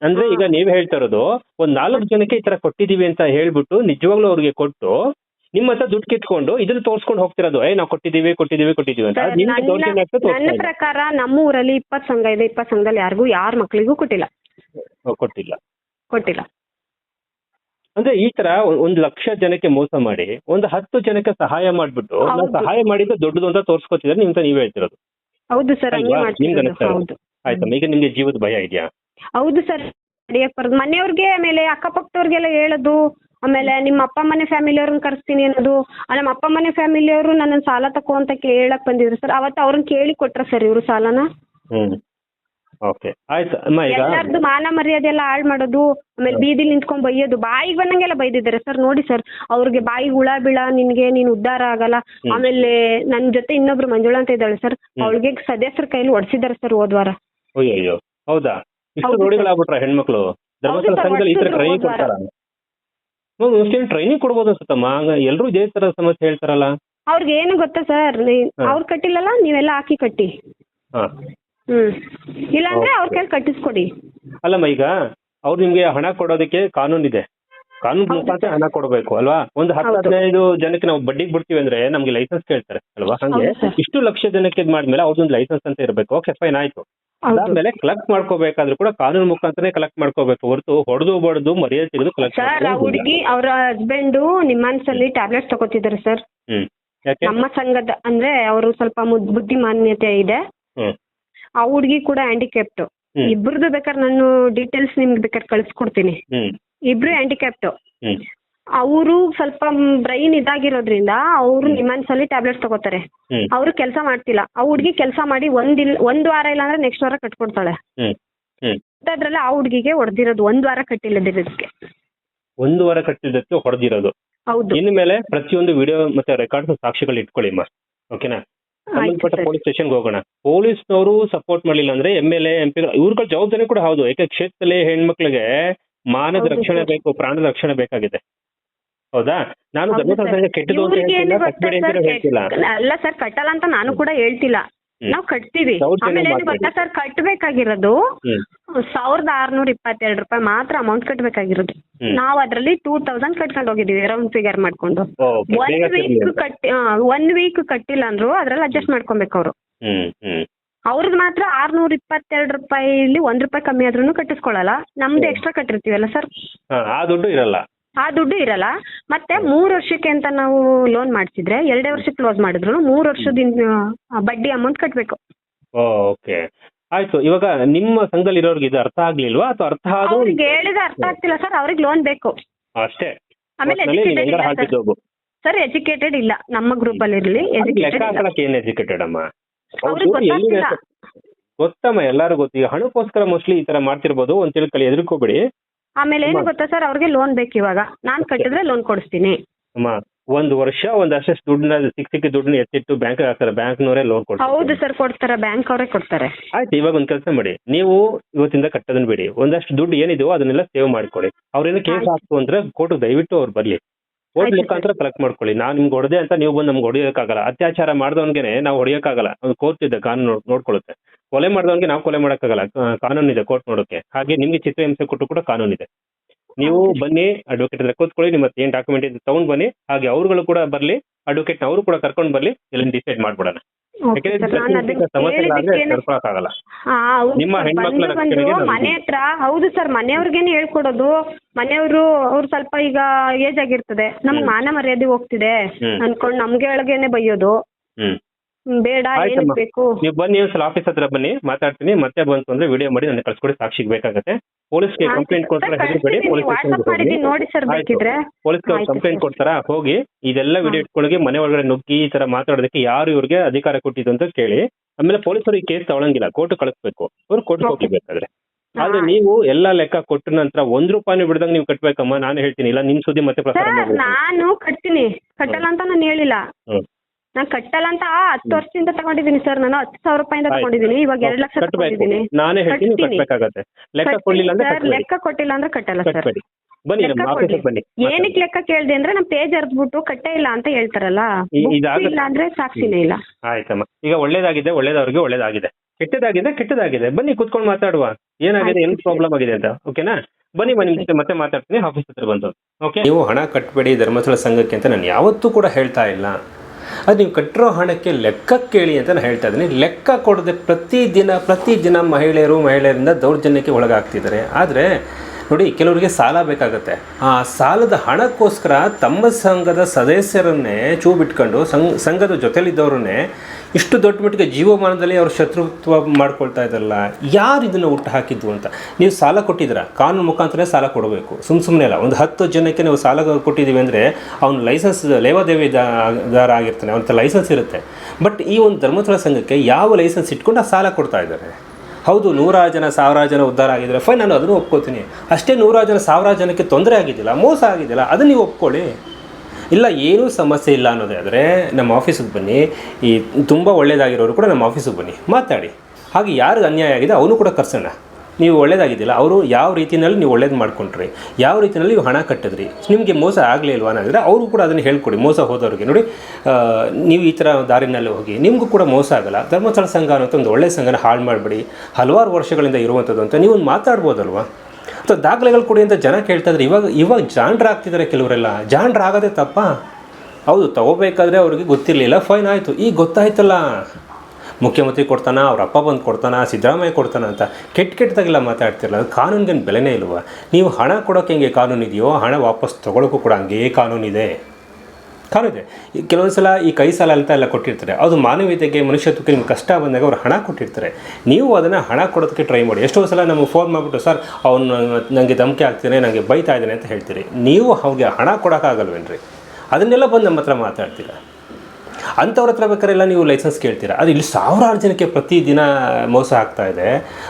ಅಂದ್ರೆ ಈಗ ನೀವ್ ಹೇಳ್ತಾ ಇರೋದು ಒಂದ್ ನಾಲ್ಕು ಜನಕ್ಕೆ ಈ ತರ ಕೊಟ್ಟಿದೀವಿ ಅಂತ ಹೇಳ್ಬಿಟ್ಟು ನಿಜವಾಗ್ಲೂ ಅವ್ರಿಗೆ ಕೊಟ್ಟು ನಿಮ್ಮ ಹತ್ರ ದುಡ್ಡು ಕಿತ್ಕೊಂಡು ಇದನ್ನ ತೋರ್ಸ್ಕೊಂಡು ಹೋಗ್ತಿರೋದು. ಏ ನಾವು ಕೊಟ್ಟಿದೀವಿ ಕೊಟ್ಟಿದೀವಿ ಕೊಟ್ಟಿದೀವಿ ಅಂತ. ಅದ್ ನಿಮ್ಗೆ ನನ್ನ ದೌರ್ಜನ್ಯ ಆಗ್ತಾ ನನ್ನ ತೋರಿಸ್ತಾ ಇಲ್ಲ ಪ್ರಕಾರ ನಮ್ಮ ಊರಲ್ಲಿ ಇಪ್ಪತ್ ಸಂಘ ಇದೆ. ಇಪ್ಪತ್ ಸಂಘದಲ್ಲಿ ಯಾರಿಗೂ ಯಾರ ಮಕ್ಳಿಗೂ ಕೊಟ್ಟಿಲ್ಲ. ಕೊಟ್ಟಿಲ್ಲ. ಕೊಟ್ಟಿಲ್ಲ. ಅಂದ್ರೆ ಈ ತರ ಒಂದ್- ಒಂದ್ ಲಕ್ಷ ಜನಕ್ಕೆ ಮೋಸ ಮಾಡಿ ಒಂದು ಹತ್ತು ಜನಕ್ಕೆ ಸಹಾಯ ಮಾಡ್ಬಿಟ್ಟು ನಾವು ಹೌದು. ಸಹಾಯ ಮಾಡಿದ್ರೆ ದೊಡ್ಡದು ಅಂತ ತೋರ್ಸ್ಕೊತಿದ್ರೆ ನಿಮ್ ನೀವ್ ಹೇಳ್ತಿರೋದು. ಹೌದು ಸರ್ ಹಂಗೆ ಅಲ್ವಾ? ನಿಮ್ಗೆ ಮಾಡ್ತಿರೋದು ಅನಿಸ್ತಾ ಹೌದು. ಆಯ್ತಮ್ಮ ಈಗ ನಿಮ್ಗೆ ಜೀವದ ಭಯ ಇದೆಯಾ? ಹೌದು ಸರ್ ನಡೆಯಕ್ ಬರೋದು. ಮನೆಯವ್ರಿಗೆ ಆಮೇಲೆ ಅಕ್ಕಪಕ್ಕದವ್ರಿಗೆಲ್ಲ ಹೇಳೋದು ಆಮೇಲೆ ನಿಮ್ಮ ಅಪ್ಪ ಮನೆ ಫ್ಯಾಮಿಲಿಯವ್ರನ್ನ ಕರೆಸ್ತೀನಿ ಅನ್ನೋದು ನಮ್ಮ ಅಪ್ಪ ಮನೆ ಫ್ಯಾಮಿಲಿಯವರು ನನ್ನ ಸಾಲ ತಕೋ ಅಂತ ಕೇಳಕ್ ಬಂದಿದ್ರು ಸರ್ ಅವತ್ತು ಅವ್ರನ್ನ ಕೇಳಿ ಕೊಟ್ರ ಸರ್ ಇವರು ಸಾಲನ? ಹ್ಮ್. ಓಕೆ ಆಯ್ತು ಅಮ್ಮ ಈಗ? ಎಲ್ಲಾರ್ದು ಮಾನ ಮರ್ಯಾದೆ ಎಲ್ಲ ಹಾಳು ಮಾಡೋದು ಆಮೇಲೆ ಬೀದಿಲಿ ನಿಂತ್ಕೊಂಡ್ ಬೈಯೋದು. ಬಾಯಿಗೆ ಬಂದಂಗೆಲ್ಲ ಬೈದಿದ್ದಾರೆ ಸರ್ ನೋಡಿ ಸರ್ ಅವ್ರಿಗೆ ಬಾಯಿಗೆ ಹುಳ ಬೀಳ ನಿನ್ಗೆ ನೀನ್ ಉದ್ಧಾರ ಆಗಲ್ಲ. ಆಮೇಲೆ ನನ್ ಜೊತೆ ಇನ್ನೊಬ್ರು ಮಂಜುಳಾ ಅಂತ ಇದ್ದಾಳೆ ಸರ್ ಅವಳಿಗೆ ಸದಸ್ಯರ ಕೈಲಿ ಹೊಡ್ಸಿದಾರೆ ಸರ್ ಹೋದ್ವಾರ ಅಯ್ಯೋ ಹೌದಾ? ಇಷ್ಟು ಹೌದು ರೂಢಿಗಳಾಗ್ಬಿಟ್ರ ಹೆಣ್ಮಕ್ಳು? ಧರ್ಮಸ್ಥಳ ಸರ್, ಸಂಘದಲ್ಲಿ ಈ ತರ ಟ್ರೈನಿಂಗ್ ಕೊಡ್ತಾರ? ಟ್ರೈನಿಂಗ್ ಕೊಡ್ಬೋದು ಅನ್ಸುತ್ತಮ್ಮ. ಎಲ್ಲರೂ ಎಲ್ರು ಇದೇ ತರ ಸಮಸ್ಯೆ ಹೇಳ್ತಾರಲ್ಲ. ಅವ್ರಿಗೆ ಏನು ಗೊತ್ತಾ ಸರ್? ಅವ್ರು ಕಟ್ಟಿಲ್ಲಲ್ಲ ನೀವೆಲ್ಲ ಹಾಕಿ ಕಟ್ಟಿ. ಹಾ. ಹ್ಮ್. ಇಲ್ಲಾಂದ್ರೆ ಅವ್ರ ಕೈಲಿ ಕಟ್ಟಿಸ್ಕೊಡಿ. ಅಲ್ಲಮ್ಮ ಈಗ ಅವ್ರು ನಿಮ್ಗೆ ಹಣ ಕೊಡೋದಕ್ಕೆ ಇದೆ. ಕಾನೂನು ಮುಖಾಂತರ. ಹಣ ಕೊಡಬೇಕು ಅಲ್ವಾ? ಒಂದು ಹತ್ತು ಹೌದು. ಹದಿನೈದು ಜನಕ್ಕೆ ನಾವು ಬಡ್ಡಿಗೆ ಬಿಡ್ತೀವಿ ಅಂದ್ರೆ ನಮ್ಗೆ ಲೈಸೆನ್ಸ್ ಕೇಳ್ತಾರೆ ಅಲ್ವಾ? ಹಂಗೆ ಇಷ್ಟು ಲಕ್ಷ ಜನಕ್ಕೆ ಇದ್ ಮಾಡ್ಮೇಲೆ ಅವ್ರದ್ದೊಂದು ಲೈಸೆನ್ಸ್ ಅಂತ ಇರಬೇಕು. ಓಕೆ ಫೈನ್ ಆಯ್ತು. ಅದಾದ್ಮೇಲೆ ಕಲೆಕ್ಟ್ ಮಾಡ್ಕೋಬೇಕಾದ್ರೂ ಕೂಡ ಕಾನೂನು ಮುಖಾಂತರನೇ ಕಲೆಕ್ಟ್ ಮಾಡ್ಕೋಬೇಕು. ಹೊರತು ಹೊಡೆದು ಬಡ್ದು ಮರ್ಯಾದೆ ತೆಗೆದು ಕಲೆಕ್ಟ್ ಸರ್ ಆ ಹುಡುಗಿ ಅವರ ಹಸ್ಬೆಂಡು ನಿಮ್ಮನ್ಸಲ್ಲಿ ಟ್ಯಾಬ್ಲೆಟ್ಸ್ ತಗೋತಿದ್ದಾರೆ ಸರ್ ಹ್ಮ್. ಯಾಕೆ? ನಮ್ಮ ಸಂಘದ ಅಂದ್ರೆ ಅವರು ಸ್ವಲ್ಪ ಮುದ್- ಬುದ್ಧಿಮಾನ್ಯತೆ ಇದೆ. ಹ್ಮ್. ಆ ಹುಡುಗಿ ಕೂಡ ಹ್ಯಾಂಡಿಕ್ಯಾಪ್ಟ್ ಹ್ಮ್. ಇಬ್ರದ್ದು ಬೇಕಾದ್ರೆ ನಾನು ಡೀಟೇಲ್ಸ್ ನಿಮ್ಗೆ ಬೇಕಾದ್ರೆ ಕಳಿಸ್ಕೊಡ್ತೀನಿ ಹ್ಮ್. ಇಬ್ರು ಹ್ಯಾಂಡಿಕ್ಯಾಪ್ಟ್ ಹ್ಮ್. ಅವರು ಸ್ವಲ್ಪ ಬ್ರೈನ್ ಇದಾಗಿರೋದ್ರಿಂದ ಅವರು ನಿಮ್ಮಾನ್ಸಲ್ಲಿ ಟ್ಯಾಬ್ಲೆಟ್ಸ್ ತಗೋತಾರೆ. ಅವರು ಕೆಲಸ ಮಾಡ್ತಿಲ್ಲ. ಆ ಹುಡುಗಿ ಕೆಲಸ ಮಾಡಿ ಒಂದ್ ಇಲ್ ಒಂದ್ ವಾರ ಇಲ್ಲ ಅಂದ್ರೆ ನೆಕ್ಸ್ಟ್ ವಾರ ಕಟ್ಕೊಡ್ತಾಳೆ. ಅದ್ರಲ್ಲಿ ಆ ಹುಡುಗಿಗೆ ಹೊಡೆದಿರೋದು. ಒಂದ್ ವಾರ ಕಟ್ಟಿಲ್ಲದಿರೋದಕ್ಕೆ ಒಂದು ವಾರ ಕಟ್ಟಿದ್ದಕ್ಕೆ ಹೊಡೆದಿರೋದು. ಹೌದು. ಇನ್ನು ಮೇಲೆ ಪ್ರತಿಯೊಂದು ವಿಡಿಯೋ ಮತ್ತೆ ರೆಕಾರ್ಡ್ ಸಾಕ್ಷಿಗಳು ಇಟ್ಕೊಳ್ಳಿ ಮಾ ಓಕೆನಾ ಸಂಬಂಧಪಟ್ಟ. ಪೊಲೀಸ್ ಸ್ಟೇಷನ್ಗೆ ಹೋಗೋಣ. ಪೊಲೀಸ್ನವರು ಸಪೋರ್ಟ್ ಮಾಡಲಿಲ್ಲ ಅಂದ್ರೆ M L A M P ಇವ್ರಗಳ ಜವಾಬ್ದಾರಿ ಕೂಡ ಹೌದು. ಯಾಕೆ ಕ್ಷೇತ್ರದಲ್ಲಿ ಹೆಣ್ಮಕ್ಳಿಗೆ ಮಾನದ ರಕ್ಷಣೆ ಬೇಕು ಪ್ರಾಣದ ರಕ್ಷಣೆ ಬೇಕಾಗಿದೆ. ಹೌದಾ? ನಾನು ಹೌದು ಧರ್ಮಸ್ಥಳ ಸರ್. ಸಂಘ ಕೆಟ್ಟದು ಅಂತ ಇವ್ರಿಗೆ ಹೇಳ್ತಿಲ್ಲ ಏನು ಗೊತ್ತಾ ಕಟ್ಬೇಡಿ ಸರ್, ಹೇಳ್ತಿಲ್ಲ. ಅಲ್ಲ ಸರ್ ಕಟ್ಟಲ್ಲ ಅಂತ ನಾನು ಕೂಡ ಹೇಳ್ತಿಲ್ಲ. ನಾವು ಕಟ್ತೀವಿ. ದೌರ್ಜನ್ಯ ಆಮೇಲೆ ಏನು ಮಾಡ್ಬೇಡಿ. ಗೊತ್ತಾ ಸರ್? ಕಟ್ಟಬೇಕಾಗಿರೋದು ಹ್ಮ್. ಸಾವಿರದ ಆರ್ನೂರ ಇಪ್ಪತ್ತೆರಡು ರೂಪಾಯಿ ಮಾತ್ರ ಅಮೌಂಟ್ ಕಟ್ಟಬೇಕಾಗಿರೋದು ಹ್ಮ್. ನಾವು ಅದರಲ್ಲಿ ಟೂ ತೌಸಂಡ್ ಕಟ್ಕೊಂಡು ಹೋಗಿದ್ದೀವಿ ರೌಂಡ್ ಫಿಗರ್ ಮಾಡ್ಕೊಂಡು. Okay one week. ಕಟ್ಟಿ ಒನ್ ವೀಕ್ ಕಟ್ಟಿಲ್ಲ ಅಂದ್ರು ಅದ್ರಲ್ಲಿ ಅಡ್ಜಸ್ಟ್ ಮಾಡ್ಕೊಬೇಕು ಅವರು. ಅವ್ರದ್ ಹ್ಮ್. ಅವ್ರದ್ದು ಮಾತ್ರ ಆರ್ನೂರ ಇಪ್ಪತ್ತೆರಡು ರೂಪಾಯಿಲಿ ಒಂದ್ ರೂಪಾಯಿ ಕಮ್ಮಿ ಆದ್ರೂ ಕಟ್ಟಿಸ್ಕೊಳ್ಳಲ್ಲ ನಮ್ದು. ಎಕ್ಸ್ಟ್ರಾ ಕಟ್ಟಿರ್ತೀವಲ್ಲ ಸರ್? ಹಾ, ಆ ದುಡ್ಡು ಇರಲ್ಲ. ಆ ದುಡ್ಡು ಇರಲ್ಲ. ಮತ್ತೆ ಮೂರು ವರ್ಷಕ್ಕೆ ಅಂತ ನಾವು ಲೋನ್ ಮಾಡಿಸಿದ್ರೆ ಎರಡೇ ವರ್ಷಕ್ಕೆ ಕ್ಲೋಸ್ ಮಾಡಿದ್ರು ಮೂರು ವರ್ಷದಿಂದ ಆ, ಬಡ್ಡಿ ಅಮೌಂಟ್ ಕಟ್ಟಬೇಕು ಓಕೆ ಆಯ್ತು ಇವಾಗ ನಿಮ್ಮ ಸಂಘದಲ್ಲಿ ಇರೋರ್ಗೆ ಇದು ಅರ್ಥ ಆಗ್ಲಿಲ್ವಾ? ಅಥವಾ ಅರ್ಥ ಅವ್ರಿಗೆ ಹೇಳಿದ್ರೆ ಅರ್ಥ ಆಗ್ತಿಲ್ಲ ಸರ್ ಅವ್ರಿಗೆ ಲೋನ್ ಬೇಕು. ಅಷ್ಟೇ. ಆಮೇಲೆ ಎಜುಕೇಟೆಡ್ ಸರ್ ಎಜುಕೇಟೆಡ್ ಇಲ್ಲ ನಮ್ಮ ಗ್ರೂಪ್ ಅಲ್ಲಿ ಇರಲಿ ಎಜುಕೇಟೆಡ್ ಏನ್ ಎಜುಕೇಟೆಡ್ ಅಮ್ಮ? ಗೊತ್ತಮ್ಮ ಎಲ್ಲಾರು ಗೊತ್ತು. ಈಗ ಹಣಕ್ಕೋಸ್ಕರ ಮೋಸ್ಟ್ಲಿ ಈ ತರ ಮಾಡ್ತಿರ್ಬೋದು. ಒಂದ್ ತಿಳ್ಕೊಳ್ಳಿ ಎದುರ್ಕೋಬೇಡಿ. ಆಮೇಲೆ ಏನು ಗೊತ್ತಾ ಸರ್ ಅವ್ರಿಗೆ ಲೋನ್ ಬೇಕು ಇವಾಗ. ನಾನ್ ಕಟ್ಟಿದ್ರೆ ಲೋನ್ ಕೊಡಿಸ್ತೀನಿ. ಅಮ್ಮ ಒಂದ್ ವರ್ಷ ಒಂದ್ ಅಷ್ಟು ದುಡ್ಡನ್ನ ಸಿಕ್ ಸಿಕ್ಕ ದುಡ್ಡನ್ನ ಎತ್ತಿಟ್ಟು ಬ್ಯಾಂಕ್ ಹಾಕ್ತಾರೆ. ಬ್ಯಾಂಕ್ನವರೇ ಲೋನ್ ಕೊಡ್ತಾರೆ. ಹೌದು ಸರ್ ಕೊಡ್ತಾರೆ. ಬ್ಯಾಂಕ್ ಅವರೇ ಕೊಡ್ತಾರೆ. ಆಯ್ತು ಇವಾಗ ಒಂದ್ ಕೆಲಸ ಮಾಡಿ. ನೀವು ಇವತ್ತಿಂದ ಕಟ್ಟೋದನ್ನ ಬಿಡಿ. ಒಂದಷ್ಟು ದುಡ್ಡು ಏನಿದೆಯೋ ಅದನ್ನೆಲ್ಲ ಸೇವ್ ಮಾಡ್ಕೊಳ್ಳಿ. ಅವ್ರೇನು ಕೇಸ್. ಹಾಕ್ತು ಅಂದ್ರೆ ಕೋರ್ಟ್ ದಯವಿಟ್ಟು ಅವ್ರು ಬರ್ಲಿ. ಆಯ್ತು ಮುಖಾಂತರ ಕಲೆಕ್ಟ್ ಮಾಡ್ಕೊಳ್ಳಿ. ನಾನು ನಿಮ್ಗೆ ಹೊಡೆದೆ ಅಂತ ನೀವು ಬಂದು ನಮ್ಗೆ ಹೊಡಿಯೋಕ್ಕಾಗಲ್ಲ. ಅತ್ಯಾಚಾರ ಮಾಡಿದವನ್ಗೆ ನಾವು ಹೊಡಿಯೋಕ್ಕಾಗಲ್ಲ. ಒಂದು ಕೋರ್ಟ್ ಇದೆ ಕಾನೂನು ನೋಡ್ಕೊಳುತ್ತೆ ನೋಡ್ಕೊಳ್ಳುತ್ತೆ. ಕೊಲೆ ಮಾಡಿದವನ್ಗೆ ನಾವು ಕೊಲೆ ಮಾಡೋಕ್ಕಾಗಲ್ಲ. ಕಾನೂನು ಇದೆ ಕೋರ್ಟ್ ನೋಡೋಕೆ. ಹಾಗೆ ನಿಮ್ಗೆ ಚಿತ್ರಹಿಂಸೆ ಕೊಟ್ಟು ಕೂಡ ಕಾನೂನು ಇದೆ. ನೀವು ಬನ್ನಿ ಅಡ್ವೊಕೇಟ್ ಹತ್ರ ಕೂತ್ಕೊಳ್ಳಿ ನಿಮ್ಮ ಏನ್ ಡಾಕ್ಯುಮೆಂಟ್ ಇದೆ ತಗೊಂಡ್ ಬನ್ನಿ. ಹಾಗೆ ಅವ್ರುಗಳು ಕೂಡ ಬರ್ಲಿ ಅಡ್ವೊಕೇಟ್ ಅವರು ಕೂಡ ಕರ್ಕೊಂಡ್ ಬರ್ಲಿ ಎಲ್ಲ ಡಿಸೈಡ್ ಮಾಡ್ಬಿಡೋಣ. ಮನೆ ಹತ್ರ ಹೌದು ಸರ್ ಮನೆಯವ್ರಿಗೇನೆ ಹೇಳ್ಕೊಡೋದು. ಮನೆಯವರು ಅವ್ರು ಸ್ವಲ್ಪ ಈಗ ಏಜ್ ಆಗಿರ್ತದೆ. ನಮ್ಗ್. ಮಾನ ಮರ್ಯಾದೆ ಹೋಗ್ತಿದೆ ಅನ್ಕೊಂಡು ನಮ್ಗೆ ಒಳಗೇನೆ ಬೈಯೋದು. ಬೇಡ ಬೇಕು? ನೀವು ಬನ್ನಿ ಒಂದ್ಸಲ ಆಫೀಸ್ ಹತ್ರ ಬನ್ನಿ ಮಾತಾಡ್ತೀನಿ ಮತ್ತೆ ಬಂತು ಅಂದ್ರೆ ವಿಡಿಯೋ ಮಾಡಿ ನನಗೆ ಕಳ್ಸ್ಕೊಡಿ ಸಾಕ್ಷಿಗೆ ಬೇಕಾಗುತ್ತೆ ಪೊಲೀಸ್ಗೆ ಕಂಪ್ಲೇಂಟ್ ಕೊಡ್ತಾರ ಹೆದರ್ಬೇಡಿ ಪೊಲೀಸ್ ನೋಡಿ ಸರ್ ಬೇಕಿದ್ರೆ. ಕಂಪ್ಲೇಂಟ್ ಕೊಡ್ತಾರ? ಹೋಗಿ ಇದೆಲ್ಲ ವಿಡಿಯೋ ಇಟ್ಕೊಳ್ಳಿ ಮನೆ ಒಳಗಡೆ ನುಗ್ಗಿ ಈ ತರ ಮಾತಾಡೋದಕ್ಕೆ ಯಾರು ಇವ್ರಿಗೆ ಅಧಿಕಾರ ಕೊಟ್ಟಿದ್ದು ಅಂತ ಕೇಳಿ ಆಮೇಲೆ ಪೊಲೀಸರು ಈ ಕೇಸ್ ತಗೊಳಂಗಿಲ್ಲ ಕೋರ್ಟ್ ಕಳಿಸ್ಬೇಕು. ಅವ್ರು ಕೋರ್ಟ್ ಹೋಗಿಬೇಕಾದ್ರೆ ಹೋಗ್ಬೇಕಾದ್ರೆ ಆದ್ರೆ ನೀವು ಎಲ್ಲಾ ಲೆಕ್ಕ ಕೊಟ್ಟ ನಂತರ ಒಂದ್ ರೂಪಾಯಿ ಬಿಡ್ದಂಗ್ ನೀವು ಕಟ್ಬೇಕಮ್ಮ ನಾನು ಹೇಳ್ತೀನಿ ಇಲ್ಲ ನಿಮ್ ಸುದ್ದಿ ಮತ್ತೆ ಪ್ರಸಾರ ಸರ್ ನಾನು ಕಟ್ತೀನಿ. ಕಟ್ಟಲ್ಲ ಅಂತ ನಾನು ಹೇಳಿಲ್ಲ. ನಾನ್ ಕಟ್ಟಲ್ಲ ಅಂತ ಹತ್ತು ವರ್ಷದಿಂದ ತಗೊಂಡಿದ್ದೀನಿ ಸರ್ ನಾನು. ಹತ್ತು ಸಾವಿರ ರೂಪಾಯಿಂದ. ತಗೊಂಡಿದ್ದೀನಿ. ಇವಾಗ ಎರಡು ಲಕ್ಷ ತಗೊಂಡಿದ್ದೀನಿ. ನಾನೇ ಹೇಳ್ತೀನಿ ಕಟ್ತೀನಿ. ಲೆಕ್ಕ ಕೊಡ್ಲಿಲ್ಲ ಅಂದ್ರೆ ಸರ್ ಲೆಕ್ಕ ಕೊಟ್ಟಿಲ್ಲ ಅಂದ್ರೆ ಕಟ್ಟಲ್ಲ ಸರ್ ಬನ್ನಿ ನಮ್ಮ ಲೆಕ್ಕ ಆಫೀಸಿಗೆ ಬನ್ನಿ. ಏನಕ್ಕೆ ಲೆಕ್ಕ ಕೇಳ್ದೆ ಅಂದ್ರೆ ನಮ್ ಪೇಜ್ ಅರ್ದ್ಬಿಟ್ಟು ಕಟ್ಟೇ ಇಲ್ಲ ಅಂತ ಹೇಳ್ತಾರಲ್ಲ. ಈ- Book ಇದಾಗುತ್ತೆ. ಇಲ್ಲ ಅಂದ್ರೆ ಸಾಕ್ಷಿನೇ ಇಲ್ಲ. ಆಯ್ತಮ್ಮ. ಈಗ ಒಳ್ಳೇದಾಗಿದೆ ಒಳ್ಳೇದವ್ರಿಗೆ ಒಳ್ಳೇದಾಗಿದೆ. ಕೆಟ್ಟದಾಗಿದೆ ಕೆಟ್ಟದಾಗಿದೆ. ಬನ್ನಿ ಕುತ್ಕೊಂಡು ಮಾತಾಡುವ. ಏನಾಗಿದೆ ಏನ್ ಪ್ರಾಬ್ಲಮ್ ಆಗಿದೆ ಅಂತ. ಓಕೆನಾ? ಬನ್ನಿ ಬನ್ನಿ ನಿಮ್ ಜೊತೆ ಮತ್ತೆ ಮಾತಾಡ್ತೀನಿ. ಆಫೀಸ್ ಹತ್ರ ಬಂದು. ಓಕೆ? ನೀವು ಹಣ ಕಟ್ಟಬೇಡಿ ಧರ್ಮಸ್ಥಳ ಸಂಘಕ್ಕೆ ಅಂತ ನಾನು ಯಾವತ್ತೂ ಕೂಡ ಹೇಳ್ತಾ ಇಲ್ಲ. ಅದು ನೀವು ಕಟ್ಟಿರೋ ಹಣಕ್ಕೆ ಲೆಕ್ಕ ಕೇಳಿ ಅಂತ ನಾನು ಹೇಳ್ತಾ ಇದ್ದೀನಿ. ಲೆಕ್ಕ ಕೊಡದೆ ಪ್ರತಿದಿನ ಪ್ರತಿದಿನ ಮಹಿಳೆಯರು, ಮಹಿಳೆಯರಿಂದ ದೌರ್ಜನ್ಯಕ್ಕೆ ಒಳಗಾಗ್ತಿದ್ದಾರೆ. ಆದರೆ ನೋಡಿ, ಕೆಲವರಿಗೆ ಸಾಲ ಬೇಕಾಗುತ್ತೆ. ಆ ಸಾಲದ ಹಣಕ್ಕೋಸ್ಕರ ತಮ್ಮ ಸಂಘದ ಸದಸ್ಯರನ್ನೇ ಚೂ ಬಿಟ್ಕೊಂಡು ಸಂಘ, ಸಂಘದ ಜೊತೆಲಿದ್ದವ್ರನ್ನೇ ಇಷ್ಟು ದೊಡ್ಡ ಮಟ್ಟಿಗೆ ಜೀವಮಾನದಲ್ಲಿ ಅವರು ಶತ್ರುತ್ವ ಮಾಡ್ಕೊಳ್ತಾ ಇದ್ದಾರಲ್ಲ, ಯಾರು ಇದನ್ನು ಹುಟ್ಟು ಹಾಕಿದ್ದು ಅಂತ? ನೀವು ಸಾಲ ಕೊಟ್ಟಿದ್ದೀರಾ? ಕಾನೂನು ಮುಖಾಂತರ ಸಾಲ ಕೊಡಬೇಕು. ಸುಮ್ಮ ಸುಮ್ಮನೆ ಅಲ್ಲ, ಒಂದು ಹತ್ತು ಜನಕ್ಕೆ ನೀವು ಸಾಲ ಕೊಟ್ಟಿದ್ದೀವಿ ಅಂದರೆ ಅವ್ನು ಲೈಸೆನ್ಸ್ ಲೇವಾದೇವಿದಾರ ಆಗಿರ್ತಾನೆ ಅವನ ಲೈಸೆನ್ಸ್ ಇರುತ್ತೆ. ಬಟ್ ಈ ಒಂದು ಧರ್ಮಸ್ಥಳ ಸಂಘಕ್ಕೆ ಯಾವ ಲೈಸೆನ್ಸ್ ಇಟ್ಕೊಂಡು ಸಾಲ ಕೊಡ್ತಾ ಇದ್ದಾರೆ? ಹೌದು, ನೂರಾರು ಜನ, ಸಾವಿರಾರು ಜನ ಉದ್ಧಾರ ಆಗಿದ್ದಾರೆ ಫೈನ್ ನಾನು ಅದನ್ನು ಒಪ್ಕೋತೀನಿ. ಅಷ್ಟೇ ನೂರಾರು ಜನ, ಸಾವಿರಾರು ಜನಕ್ಕೆ ತೊಂದರೆ ಆಗಿದ್ದಿಲ್ಲ ಮೋಸ ಆಗಿದ್ದಿಲ್ಲ ಅದನ್ನು ನೀವು ಒಪ್ಕೊಳ್ಳಿ. ಇಲ್ಲ, ಏನೂ ಸಮಸ್ಯೆ ಇಲ್ಲ ಅನ್ನೋದೇ. ಆದರೆ ನಮ್ಮ ಆಫೀಸಿಗೆ ಬನ್ನಿ. ಈ ತುಂಬ ಒಳ್ಳೆಯದಾಗಿರೋರು ಕೂಡ ನಮ್ಮ ಆಫೀಸಿಗೆ ಬನ್ನಿ. ಮಾತಾಡಿ. ಹಾಗೆ ಯಾರು ಅನ್ಯಾಯ ಆಗಿದೆ ಅವನು ಕೂಡ ಕರ್ಸೋಣ. ನೀವು ಒಳ್ಳೇದಾಗಿದ್ದಿಲ್ಲ ಅವರು ಯಾವ ರೀತಿಯಲ್ಲಿ ನೀವು ಒಳ್ಳೇದು ಮಾಡ್ಕೊಂಡ್ರಿ? ಯಾವ ರೀತಿಯಲ್ಲಿ ನೀವು ಹಣ ಕಟ್ಟಿದ್ರಿ? ನಿಮಗೆ ಮೋಸ ಆಗಲೇ ಇಲ್ವಾ ಅನ್ನೋದ್ರೆ ಅವರು ಕೂಡ ಅದನ್ನು ಹೇಳ್ಕೊಡಿ. ಮೋಸ ಹೋದವ್ರಿಗೆ. ನೋಡಿ ನೀವು ಈ ಥರ ದಾರಿನಲ್ಲಿ ಹೋಗಿ ನಿಮಗೂ ಕೂಡ ಮೋಸ ಆಗಲ್ಲ. ಧರ್ಮಸ್ಥಳ ಸಂಘ ಅನ್ನೋ ಒಂದು ಒಳ್ಳೆಯ ಸಂಘನ ಹಾಳು ಮಾಡಬೇಡಿ. ಹಲವಾರು ವರ್ಷಗಳಿಂದ ಇರುವಂಥದ್ದು ಅಂತ ನೀವು ಒಂದು ಮಾತಾಡ್ಬೋದಲ್ವಾ? ಅಥವಾ ದಾಖಲೆಗಳು ಕೊಡಿ ಅಂತ ಜನ ಕೇಳ್ತಾ ಇದ್ದಾರೆ ಇವಾಗ ಇವಾಗ ಜಾಣ್ರಾಗ್ತಿದ್ದಾರೆ ಕೆಲವರೆಲ್ಲ. ಆಗದೆ ತಪ್ಪ. ಹೌದು, ತಗೋಬೇಕಾದ್ರೆ ಅವ್ರಿಗೆ ಗೊತ್ತಿರಲಿಲ್ಲ. ಫೈನ್ ಆಯಿತು. ಈಗ ಗೊತ್ತಾಯ್ತಲ್ಲ. ಮುಖ್ಯಮಂತ್ರಿ ಕೊಡ್ತಾನ, ಅವ್ರ ಅಪ್ಪ ಬಂದು ಕೊಡ್ತಾನ, ಸಿದ್ದರಾಮಯ್ಯ ಕೊಡ್ತಾನ ಅಂತ ಕೆಟ್ಟ ಕೆಟ್ಟದಾಗೆಲ್ಲ ಮಾತಾಡ್ತಿರಲ್ಲ ಅದು ಕಾನೂನಿಗೇನು ಬೆಲೆನೇ ಇಲ್ವಾ? ನೀವು ಹಣ ಕೊಡೋಕೆ ಹೆಂಗೆ ಕಾನೂನು ಇದೆಯೋ ಹಣ ವಾಪಸ್ ತೊಗೊಳಕ್ಕೂ ಕೂಡ ಹಂಗೇ ಕಾನೂನಿದೆ. ಈ ಕೆಲವೊಂದು ಸಲ ಈ ಕೈ ಸಾಲ ಅಂತ ಎಲ್ಲ ಕೊಟ್ಟಿರ್ತಾರೆ. ಅದು ಮಾನವೀಯತೆಗೆ, ಮನುಷ್ಯತ್ವಕ್ಕೆ ನಿಮ್ಗೆ ಕಷ್ಟ ಬಂದಾಗ ಅವ್ರು ಹಣ ಕೊಟ್ಟಿರ್ತಾರೆ. ನೀವು ಅದನ್ನು ಹಣ ಕೊಡೋದಕ್ಕೆ ಟ್ರೈ ಮಾಡಿ. ಎಷ್ಟೋ ಸಲ ನಮಗೆ ಫೋನ್ ಮಾಡಿಬಿಟ್ಟು, ಸರ್, ಅವನು ನನಗೆ ಧಮಕಿ ಆಗ್ತಾನೆ ನನಗೆ ಬೈತಾ ಇದ್ದಾನೆ ಅಂತ ಹೇಳ್ತೀರಿ. ನೀವು ಅವ್ರಿಗೆ ಹಣ ಕೊಡೋಕ್ಕಾಗಲ್ವೇನ್ರಿ? ಅದನ್ನೆಲ್ಲ ಬಂದು ನಮ್ಮ ಹತ್ರ ಮಾತಾಡ್ತೀರಾ? ಅಂಥವ್ರ ಹತ್ರ ಬೇಕಾರೆಲ್ಲ ನೀವು ಲೈಸೆನ್ಸ್ ಕೇಳ್ತೀರಾ? ಅದು ಇಲ್ಲಿ ಸಾವಿರಾರು ಜನಕ್ಕೆ ಪ್ರತಿದಿನ ಮೋಸ ಆಗ್ತಾ ಇದೆ.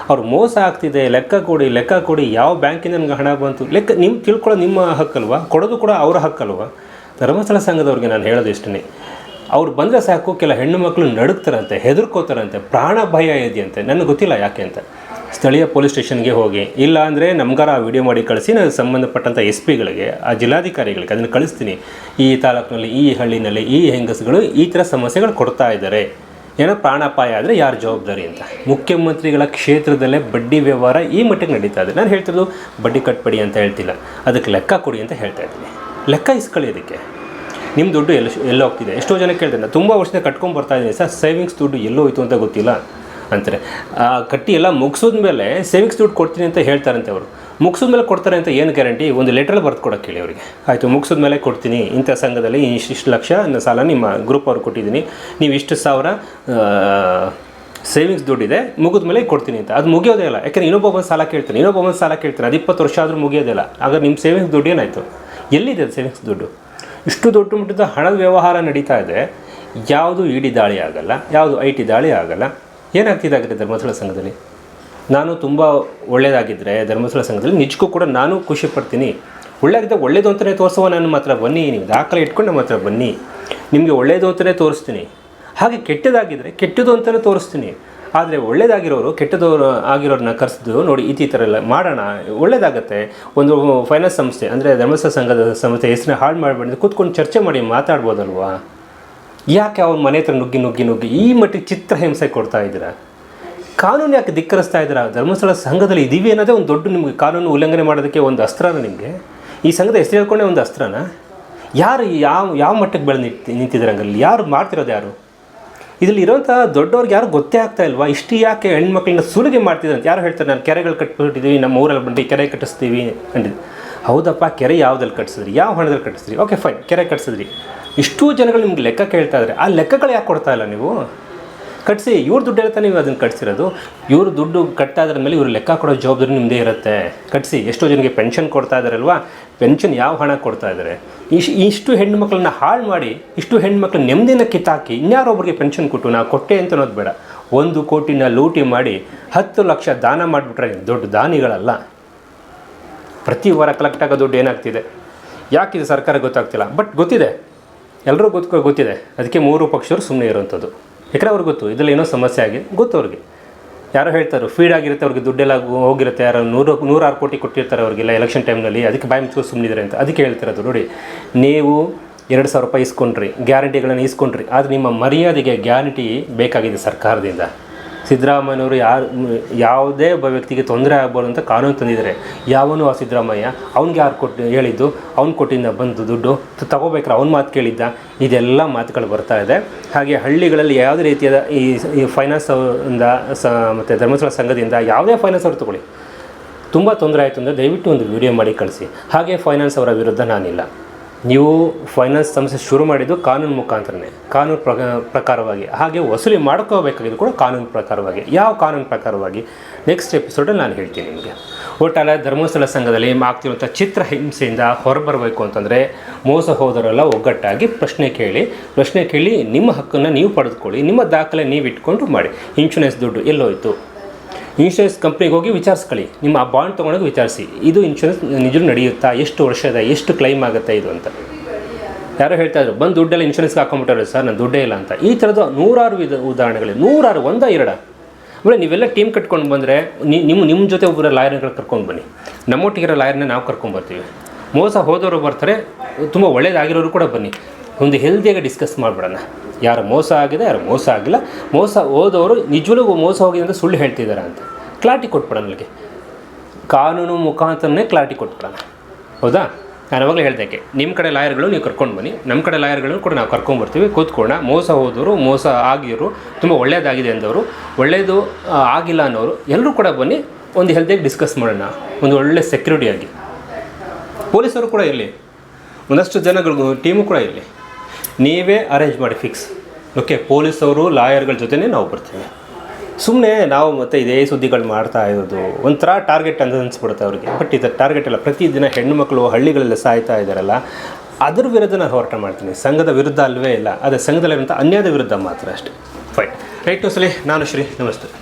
ಅವ್ರು ಮೋಸ ಆಗ್ತಿದೆ. ಲೆಕ್ಕ ಕೊಡಿ ಲೆಕ್ಕ ಕೊಡಿ. ಯಾವ ಬ್ಯಾಂಕಿಂದ ನಮ್ಗೆ ಹಣ ಬಂತು? ಲೆಕ್ಕ ನಿಮ್ಮ ತಿಳ್ಕೊಳ್ಳೋ ನಿಮ್ಮ ಹಕ್ಕಲ್ವಾ? ಕೊಡೋದು ಕೂಡ ಅವರ ಹಕ್ಕಲ್ವಾ? ಧರ್ಮಸ್ಥಳ ಸಂಘದವ್ರಿಗೆ ನಾನು ಹೇಳೋದು ಇಷ್ಟನೇ ಅವ್ರು ಬಂದರೆ ಸಾಕು, ಕೆಲ ಹೆಣ್ಣು ಮಕ್ಕಳು ನಡುಕ್ತಾರಂತೆ ಹೆದರ್ಕೋತಾರಂತೆ, ಪ್ರಾಣ ಭಯ ಇದೆಯಂತೆ. ನನಗೆ ಗೊತ್ತಿಲ್ಲ ಯಾಕೆ ಅಂತ. ಸ್ಥಳೀಯ ಪೊಲೀಸ್ ಸ್ಟೇಷನ್ಗೆ ಹೋಗಿ, ಇಲ್ಲ ಅಂದರೆ ನಮ್ಗಾರ ಆ ವಿಡಿಯೋ ಮಾಡಿ ಕಳಿಸಿ, ನಾನು ಸಂಬಂಧಪಟ್ಟಂಥ ಎಸ್ ಪಿಗಳಿಗೆ ಆ ಜಿಲ್ಲಾಧಿಕಾರಿಗಳಿಗೆ ಅದನ್ನು ಕಳಿಸ್ತೀನಿ. ಈ ತಾಲೂಕಿನಲ್ಲಿ, ಈ ಹಳ್ಳಿನಲ್ಲಿ, ಈ ಹೆಂಗಸುಗಳು ಈ ಥರ ಸಮಸ್ಯೆಗಳು ಕೊಡ್ತಾ ಇದ್ದಾರೆ. ಏನೋ ಪ್ರಾಣಾಪಾಯ ಆದರೆ ಯಾರು ಜವಾಬ್ದಾರಿ ಅಂತ. ಮುಖ್ಯಮಂತ್ರಿಗಳ ಕ್ಷೇತ್ರದಲ್ಲೇ ಬಡ್ಡಿ ವ್ಯವಹಾರ ಈ ಮಟ್ಟಿಗೆ ನಡೀತಾ ಇದೆ. ನಾನು ಹೇಳ್ತಿರೋದು ಬಡ್ಡಿ ಕಟ್ಬೇಡಿ ಅಂತ ಹೇಳ್ತಿಲ್ಲ. ಅದಕ್ಕೆ ಲೆಕ್ಕ ಕೊಡಿ ಅಂತ ಹೇಳ್ತಾ ಇದ್ದೀನಿ. ಲೆಕ್ಕ ಇಸ್ಕೊಳ್ಳಿ ಅದಕ್ಕೆ. ನಿಮ್ಮ ದುಡ್ಡು ಎಲ್ಲ ಎಲ್ಲ ಹೋಗ್ತಿದೆ. ಎಷ್ಟೋ ಜನ ಕೇಳ್ತಾರೆ ತುಂಬ ವರ್ಷದಿಂದ ಕಟ್ಕೊಂಡು ಬರ್ತಾ ಇದ್ದೀನಿ ಸರ್ ಸೇವಿಂಗ್ಸ್ ದುಡ್ಡು ಎಲ್ಲೋ ಹೋಯ್ತು ಅಂತ ಗೊತ್ತಿಲ್ಲ ಅಂತಾರೆ. ಆ, ಕಟ್ಟಿ ಎಲ್ಲ ಮುಗಿಸಿದ ಮೇಲೆ ಸೇವಿಂಗ್ಸ್ ದುಡ್ಡು ಕೊಡ್ತೀನಿ ಅಂತ ಹೇಳ್ತಾರಂತೆ ಅವರು. ಮುಗಿಸಿದ ಮೇಲೆ ಕೊಡ್ತಾರೆ ಅಂತ ಏನು ಗ್ಯಾರಂಟಿ ಒಂದು ಲೆಟ್ರಲ್ಲಿ ಬರ್ದು ಕೊಡೋಕೆ ಹೇಳಿ ಅವರಿಗೆ. ಆಯಿತು ಮುಗಿಸಿದ ಮೇಲೆ ಕೊಡ್ತೀನಿ. ಇಂಥ ಸಂಘದಲ್ಲಿ ಇಷ್ಟಿಷ್ಟು ಲಕ್ಷ ಸಾಲ ನಿಮ್ಮ ಗ್ರೂಪ್ ಅವ್ರಿಗೆ ಕೊಟ್ಟಿದ್ದೀನಿ. ನೀವು ಇಷ್ಟು ಸಾವಿರ ಸೇವಿಂಗ್ಸ್ ದುಡ್ಡಿದೆ ಮುಗಿದ ಮೇಲೆ ಕೊಡ್ತೀನಿ ಅಂತ. ಅದು ಮುಗಿಯೋದೇ ಇಲ್ಲ. ಯಾಕಂದ್ರೆ ಇನ್ನೊಬ್ಬ ಒಂದು ಸಾಲ ಕೇಳ್ತಾನೆ. ಇನ್ನೊಬ್ಬ ಒಂದು ಸಾಲ ಕೇಳ್ತಾನೆ. ಅದು ಇಪ್ಪತ್ತು ವರ್ಷ ಆದರೂ ಮುಗಿಯೋದಿಲ್ಲ ಆಗ ನಿಮ್ಮ ಸೇವಿಂಗ್ಸ್ ದುಡ್ಡು ಏನಾಯಿತು? ಎಲ್ಲಿದೆ ಸೇವಿಂಗ್ಸ್ ದುಡ್ಡು? ಇಷ್ಟು ದೊಡ್ಡ ಮಟ್ಟದ ಹಣದ ವ್ಯವಹಾರ ನಡೀತಾ ಇದೆ. ಯಾವುದು ಇಡಿ ದಾಳಿ ಆಗಲ್ಲ, ಯಾವುದು ಐ ಟಿ ದಾಳಿ ಆಗಲ್ಲ. ಏನಾಗ್ತಿದ್ದಾಗಿದೆ ಧರ್ಮಸ್ಥಳ ಸಂಘದಲ್ಲಿ? ನಾನು ತುಂಬ ಒಳ್ಳೆಯದಾಗಿದ್ದರೆ ಧರ್ಮಸ್ಥಳ ಸಂಘದಲ್ಲಿ ನಿಜಕ್ಕೂ ಕೂಡ ನಾನು ಖುಷಿ ಪಡ್ತೀನಿ. ಒಳ್ಳೆಯದಿದ್ದ ಒಳ್ಳೇದು ಅಂತಲೇ ತೋರಿಸುವ ನನ್ನ ಮಾತ್ರ ಬನ್ನಿ, ನೀವು ದಾಖಲೆ ಇಟ್ಕೊಂಡು ನಮ್ಮ ಹತ್ರ ಬನ್ನಿ. ನಿಮಗೆ ಒಳ್ಳೆಯದು ಅಂತಲೇ ತೋರಿಸ್ತೀನಿ. ಹಾಗೆ ಕೆಟ್ಟದಾಗಿದ್ದರೆ ಕೆಟ್ಟದು ಅಂತಲೇ ತೋರಿಸ್ತೀನಿ. ಆದರೆ ಒಳ್ಳೇದಾಗಿರೋರು, ಕೆಟ್ಟದವರು ಆಗಿರೋರನ್ನ ಕರೆಸಿದ್ದು ನೋಡಿ ಈ ಥರ ಎಲ್ಲ ಮಾಡೋಣ, ಒಳ್ಳೇದಾಗತ್ತೆ. ಒಂದು ಫೈನಾನ್ಸ್ ಸಂಸ್ಥೆ, ಅಂದರೆ ಧರ್ಮಸ್ಥಳ ಸಂಘದ ಸಂಸ್ಥೆ ಹೆಸರು ಹಾಳು ಮಾಡಬೇಡಿ ಕೂತ್ಕೊಂಡು ಚರ್ಚೆ ಮಾಡಿ ಮಾತಾಡ್ಬೋದಲ್ವಾ? ಯಾಕೆ ಅವ್ರ ಮನೆ ಹತ್ರ ನುಗ್ಗಿ ನುಗ್ಗಿ ನುಗ್ಗಿ ಈ ಮಟ್ಟಿಗೆ ಚಿತ್ರಹಿಂಸೆ ಕೊಡ್ತಾ ಇದ್ದೀರಾ? ಕಾನೂನು ಯಾಕೆ ಧಿಕ್ಕರಿಸ್ತಾ ಇದ್ದೀರಾ? ಧರ್ಮಸ್ಥಳ ಸಂಘದಲ್ಲಿ ಇದೀವಿ ಅನ್ನೋದೇ ಒಂದು ದೊಡ್ಡ ನಿಮಗೆ ಕಾನೂನು ಉಲ್ಲಂಘನೆ ಮಾಡೋದಕ್ಕೆ ಒಂದು ಅಸ್ತ್ರನ ನಿಮಗೆ? ಈ ಸಂಘದ ಹೆಸರು ಹೇಳ್ಕೊಂಡೇ ಒಂದು ಅಸ್ತ್ರನ? ಯಾರು ಯಾವ ಯಾವ ಮಟ್ಟಕ್ಕೆ ಬೆಳೆದು ನಿಂತಿ ನಿಂತಿದ್ದಾರೆ ಹಂಗಲ್ಲಿ? ಯಾರು ಮಾಡ್ತಿರೋದು ಯಾರು? ಇದರಲ್ಲಿ ಇರೋಂಥ ದೊಡ್ಡವ್ರಿಗೆ ಯಾರು ಗೊತ್ತೇ ಆಗ್ತಾ ಇಲ್ವಾ? ಇಷ್ಟು ಯಾಕೆ ಹೆಣ್ಮಕ್ಳನ್ನ ಸುಲಿಗೆ ಮಾಡ್ತಿದ್ರು ಅಂತ? ಯಾರು ಹೇಳ್ತಾರೆ, ನಾನು ಕೆರೆಗಳು ಕಟ್ಬಿಟ್ಟಿದ್ದೀವಿ ನಮ್ಮ ಊರಲ್ಲಿ ಬಂದು ಕೆರೆ ಕಟ್ಟಿಸ್ತೀವಿ ಅಂದಿದ್ದು. ಹೌದಪ್ಪ, ಕೆರೆ ಯಾವುದಲ್ಲಿ ಕಟ್ಟಿಸಿದ್ರಿ? ಯಾವ ಹಣದಲ್ಲಿ ಕಟ್ಟಿಸಿದ್ರಿ? ಓಕೆ ಫೈನ್ ಕೆರೆ ಕಟ್ಟಿಸಿದ್ರಿ. ಇಷ್ಟೂ ಜನಗಳು ನಿಮ್ಗೆ ಲೆಕ್ಕ ಕೇಳ್ತಾ ಇದ್ದಾರೆ. ಆ ಲೆಕ್ಕಗಳು ಯಾಕೆ ಕೊಡ್ತಾ ಇಲ್ಲ ನೀವು? ಕಟ್ಸಿ, ಇವ್ರ ದುಡ್ಡು ಹೇಳ್ತಾನೆ ನೀವು ಅದನ್ನು ಕಟ್ಸಿರೋದು. ಇವ್ರ ದುಡ್ಡು ಕಟ್ಟಾದ್ರ ಮೇಲೆ ಇವ್ರು ಲೆಕ್ಕ ಕೊಡೋ ಜವಾಬ್ದಾರಿ ನಿಮ್ಮದೇ ಇರುತ್ತೆ. ಕಟ್ಸಿ, ಎಷ್ಟೋ ಜನಕ್ಕೆ ಪೆನ್ಷನ್ ಕೊಡ್ತಾ ಇದ್ದಾರಲ್ವಾ ಪೆನ್ಷನ್ ಯಾವ ಹಣ ಕೊಡ್ತಾ ಇದ್ದಾರೆ ಇಶ್ ಇಷ್ಟು ಹೆಣ್ಮಕ್ಳನ್ನ ಹಾಳು ಮಾಡಿ, ಇಷ್ಟು ಹೆಣ್ಮಕ್ಳು ನೆಮ್ಮದಿನ ಕಿತ್ತಾಕಿ ಇನ್ಯಾರೊಬ್ರಿಗೆ ಪೆನ್ಷನ್ ಕೊಟ್ಟು ನಾ ಕೊಟ್ಟೆ ಅಂತ ಅನ್ನೋದು ಬೇಡ. ಒಂದು ಕೋಟಿನ ಲೂಟಿ ಮಾಡಿ ಹತ್ತು ಲಕ್ಷ ದಾನ ಮಾಡಿಬಿಟ್ರೆ ದೊಡ್ಡ ದಾನಿಗಳಲ್ಲ. ಪ್ರತಿ ವಾರ ಕಲೆಕ್ಟ್ ಆಗೋ ದುಡ್ಡು ಏನಾಗ್ತಿದೆ? ಯಾಕಿದೆ ಸರ್ಕಾರ ಗೊತ್ತಾಗ್ತಿಲ್ಲ? ಬಟ್ ಗೊತ್ತಿದೆ. ಎಲ್ಲರೂ ಗೊತ್ತು ಗೊತ್ತಿದೆ. ಅದಕ್ಕೆ ಮೂರು ಪಕ್ಷರು ಸುಮ್ಮನೆ ಇರೋವಂಥದ್ದು ಯಾಕಂದ್ರೆ ಅವ್ರಿಗೆ ಗೊತ್ತು. ಇದರಲ್ಲಿ ಏನೋ ಸಮಸ್ಯೆ ಆಗಿದೆ ಗೊತ್ತು ಅವ್ರಿಗೆ. ಯಾರೋ ಹೇಳ್ತಾರೆ ಫೀಡ್ ಆಗಿರುತ್ತೆ, ಅವ್ರಿಗೆ ದುಡ್ಡೆಲ್ಲ ಹೋಗಿರುತ್ತೆ, ಯಾರೋ ನೂರು, ನೂರಾರು ಕೋಟಿ ಕೊಟ್ಟಿರ್ತಾರೆ ಅವ್ರಿಗೆಲ್ಲ ಎಲೆಕ್ಷನ್ ಟೈಮ್ನಲ್ಲಿ ಅದಕ್ಕೆ ಬಾಯಿ ಮುಚ್ಚು ಸುಮ್ಮನಿದ್ದಾರೆ ಅಂತ. ಅದಕ್ಕೆ ಹೇಳ್ತಿರೋದು, ನೋಡಿ, ನೀವು ಎರಡು ಸಾವಿರ ರೂಪಾಯಿ ಇಸ್ಕೊಂಡ್ರಿ, ಗ್ಯಾರಂಟಿಗಳನ್ನು ಇಸ್ಕೊಂಡ್ರಿ, ಆದರೆ ನಿಮ್ಮ ಮರ್ಯಾದೆಗೆ ಗ್ಯಾರಂಟಿ ಬೇಕಾಗಿದೆ ಸರ್ಕಾರದಿಂದ. ಸಿದ್ದರಾಮಯ್ಯನವರು ಯಾರು, ಯಾವುದೇ ಒಬ್ಬ ವ್ಯಕ್ತಿಗೆ ತೊಂದರೆ ಆಗ್ಬೋದು ಅಂತ ಕಾನೂನು ತಂದಿದ್ದಾರೆ. ಯಾವನು ಆ ಸಿದ್ದರಾಮಯ್ಯ? ಅವ್ನಿಗೆ ಯಾರು ಕೊಟ್ಟು ಹೇಳಿದ್ದು? ಅವ್ನು ಕೊಟ್ಟಿಂದ ಬಂದು ದುಡ್ಡು ತಗೋಬೇಕಾರೆ ಅವ್ನ ಮಾತು ಕೇಳಿದ್ದ? ಇದೆಲ್ಲ ಮಾತುಗಳು ಬರ್ತಾ ಇದೆ. ಹಾಗೆ ಹಳ್ಳಿಗಳಲ್ಲಿ ಯಾವುದೇ ರೀತಿಯಾದ ಈ ಈ ಫೈನಾನ್ಸ್ ಇಂದ ಸ, ಮತ್ತು ಧರ್ಮಸ್ಥಳ ಸಂಘದಿಂದ ಯಾವುದೇ ಫೈನಾನ್ಸ್ ಅವ್ರು ತಗೊಳ್ಳಿ. ತುಂಬ ತೊಂದರೆ ಆಯಿತು ಅಂದರೆ ದಯವಿಟ್ಟು ಒಂದು ವಿಡಿಯೋ ಮಾಡಿ ಕಳಿಸಿ. ಹಾಗೆ ಫೈನಾನ್ಸ್ ಅವರ ವಿರುದ್ಧ ನಾನಿಲ್ಲ. ನೀವು ಫೈನಾನ್ಸ್ ಸಂಸ್ಥೆ ಶುರು ಮಾಡಿದ್ದು ಕಾನೂನು ಮುಖಾಂತರನೇ, ಕಾನೂನು ಪ್ರ ಪ್ರಕಾರವಾಗಿ. ಹಾಗೆ ವಸೂಲಿ ಮಾಡ್ಕೋಬೇಕಾಗಿದ್ದು ಕೂಡ ಕಾನೂನು ಪ್ರಕಾರವಾಗಿ. ಯಾವ ಕಾನೂನು ಪ್ರಕಾರವಾಗಿ? ನೆಕ್ಸ್ಟ್ ಎಪಿಸೋಡಲ್ಲಿ ನಾನು ಹೇಳ್ತೀನಿ ನಿಮಗೆ. ಒಟ್ಟಾರೆ ಧರ್ಮಸ್ಥಳ ಸಂಘದಲ್ಲಿ ಆಗ್ತಿರುವಂಥ ಚಿತ್ರ ಹಿಂಸೆಯಿಂದ ಹೊರಬರಬೇಕು ಅಂತಂದರೆ ಮೋಸ ಹೋದರೆಲ್ಲ ಒಗ್ಗಟ್ಟಾಗಿ ಪ್ರಶ್ನೆ ಕೇಳಿ ಪ್ರಶ್ನೆ ಕೇಳಿ ನಿಮ್ಮ ಹಕ್ಕನ್ನು ನೀವು ಪಡೆದುಕೊಳ್ಳಿ, ನಿಮ್ಮ ದಾಖಲೆ ನೀವು ಇಟ್ಕೊಂಡು ಮಾಡಿ. ಇನ್ಶೂರೆನ್ಸ್ ದುಡ್ಡು ಎಲ್ಲೋಯ್ತು. ಇನ್ಶೂರೆನ್ಸ್ ಕಂಪ್ನಿಗೆ ಹೋಗಿ ವಿಚಾರಿಸ್ಕೊಳ್ಳಿ. ನಿಮ್ಮ ಆ ಬಾಂಡ್ ತೊಗೊಂಡೋಗಿ ವಿಚಾರಿಸಿ. ಇದು ಇನ್ಶೂರೆನ್ಸ್ ನಿಜರು ನಡೆಯುತ್ತಾ? ಎಷ್ಟು ವರ್ಷದ ಎಷ್ಟು ಕ್ಲೈಮ್ ಆಗುತ್ತೆ ಇದು ಅಂತ. ಯಾರೋ ಹೇಳ್ತಾ ಇದ್ರು, ಬಂದು ದುಡ್ಡೆಲ್ಲ ಇನ್ಶೂರೆನ್ಸ್ಗೆ ಹಾಕೊಂಡ್ಬಿಟ್ಟಾರೆ ಸರ್ ನಾನು ದುಡ್ಡೇ ಇಲ್ಲ ಅಂತ. ಈ ಥರದ ನೂರಾರು ವಿಧ ಉದಾಹರಣೆಗಳು ನೂರಾರು, ಒಂದ, ಎರಡ. ಆಮೇಲೆ ನೀವೆಲ್ಲ ಟೀಮ್ ಕಟ್ಕೊಂಡು ಬಂದರೆ ನಿಮ್ಮ ನಿಮ್ಮ ಜೊತೆ ಒಬ್ಬರ ಲಾಯರ್ಗಳು ಕರ್ಕೊಂಡು ಬನ್ನಿ. ನಮ್ಮೊಟ್ಟಿಗಿರೋ ಲಾಯರ್ನ ನಾವು ಕರ್ಕೊಂಡ್ಬರ್ತೀವಿ ಮೋಸ ಹೋದವರು ಬರ್ತಾರೆ, ತುಂಬ ಒಳ್ಳೇದಾಗಿರೋರು ಕೂಡ ಬನ್ನಿ. ಒಂದು ಹೆಲ್ದಿಯಾಗಿ ಡಿಸ್ಕಸ್ ಮಾಡಿಬಿಡೋಣ. ಯಾರು ಮೋಸ ಆಗಿದೆ, ಯಾರು ಮೋಸ ಆಗಿಲ್ಲ. ಮೋಸ ಹೋದವರು ನಿಜವೂ ಮೋಸ ಹೋಗಿದೆ ಅಂತ ಸುಳ್ಳು ಹೇಳ್ತಿದ್ದಾರೆ ಅಂತ. ಕ್ಲಾರಿಟಿ ಕೊಟ್ಬಿಡೋಣ ನನಗೆ ಕಾನೂನು ಮುಖಾಂತರನೇ ಕ್ಲಾರಿಟಿ ಕೊಟ್ಬಿಡೋಣ ಹೌದಾ? ನಾನು ಅವಾಗಲೇ ಹೇಳ್ದಕ್ಕೆ ನಿಮ್ಮ ಕಡೆ ಲಾಯರ್ಗಳು ನೀವು ಕರ್ಕೊಂಡು ಬನ್ನಿ. ನಮ್ಮ ಕಡೆ ಲಾಯರ್ಗಳನ್ನು ಕೂಡ ನಾವು ಕರ್ಕೊಂಡ್ಬರ್ತೀವಿ ಕೂತ್ಕೊಳ್ಳೋಣ. ಮೋಸ ಹೋದವರು, ಮೋಸ ಆಗಿರೋರು ತುಂಬ ಒಳ್ಳೆಯದಾಗಿದೆ ಅಂದವರು ಒಳ್ಳೆಯದು ಆಗಿಲ್ಲ ಅನ್ನೋರು ಎಲ್ಲರೂ ಕೂಡ ಬನ್ನಿ. ಒಂದು ಹೆಲ್ದಿಯಾಗಿ ಡಿಸ್ಕಸ್ ಮಾಡೋಣ. ಒಂದು ಒಳ್ಳೆ ಸೆಕ್ಯೂರಿಟಿಯಾಗಿ ಪೊಲೀಸರು ಕೂಡ ಇರಲಿ. ಒಂದಷ್ಟು ಜನಗಳು ಟೀಮು ಕೂಡ ಇರಲಿ. ನೀವೇ ಅರೇಂಜ್ ಮಾಡಿ ಫಿಕ್ಸ್ ಓಕೆ ಪೊಲೀಸವರು ಲಾಯರ್ಗಳ ಜೊತೆನೇ ನಾವು ಬರ್ತೀವಿ. ಸುಮ್ಮನೆ ನಾವು ಮತ್ತೆ ಇದೇ ಸುದ್ದಿಗಳು ಮಾಡ್ತಾ ಇರೋದು. ಒಂಥರ ಟಾರ್ಗೆಟ್ ಅಂತ ಅನಿಸ್ಬಿಡುತ್ತೆ ಅವ್ರಿಗೆ. ಬಟ್ ಇದು ಟಾರ್ಗೆಟ್ ಅಲ್ಲ, ಪ್ರತಿದಿನ ಹೆಣ್ಣು ಮಕ್ಕಳು ಹಳ್ಳಿಗಳೆಲ್ಲ ಸಾಯ್ತಾ ಇದ್ದಾರಲ್ಲ, ಅದ್ರ ವಿರುದ್ಧ ನಾನು ಹೋರಾಟ ಮಾಡ್ತೀನಿ. ಸಂಘದ ವಿರುದ್ಧ ಅಲ್ವೇ ಇಲ್ಲ. ಅದೇ ಸಂಘದಲ್ಲಿರುವಂಥ ಅನ್ಯಾಯದ ವಿರುದ್ಧ ಮಾತ್ರ ಅಷ್ಟೇ. ಫೈಟ್ ರೈಟ್ ಸಲಿ ನಾನು ಶ್ರೀ, ನಮಸ್ತೆ.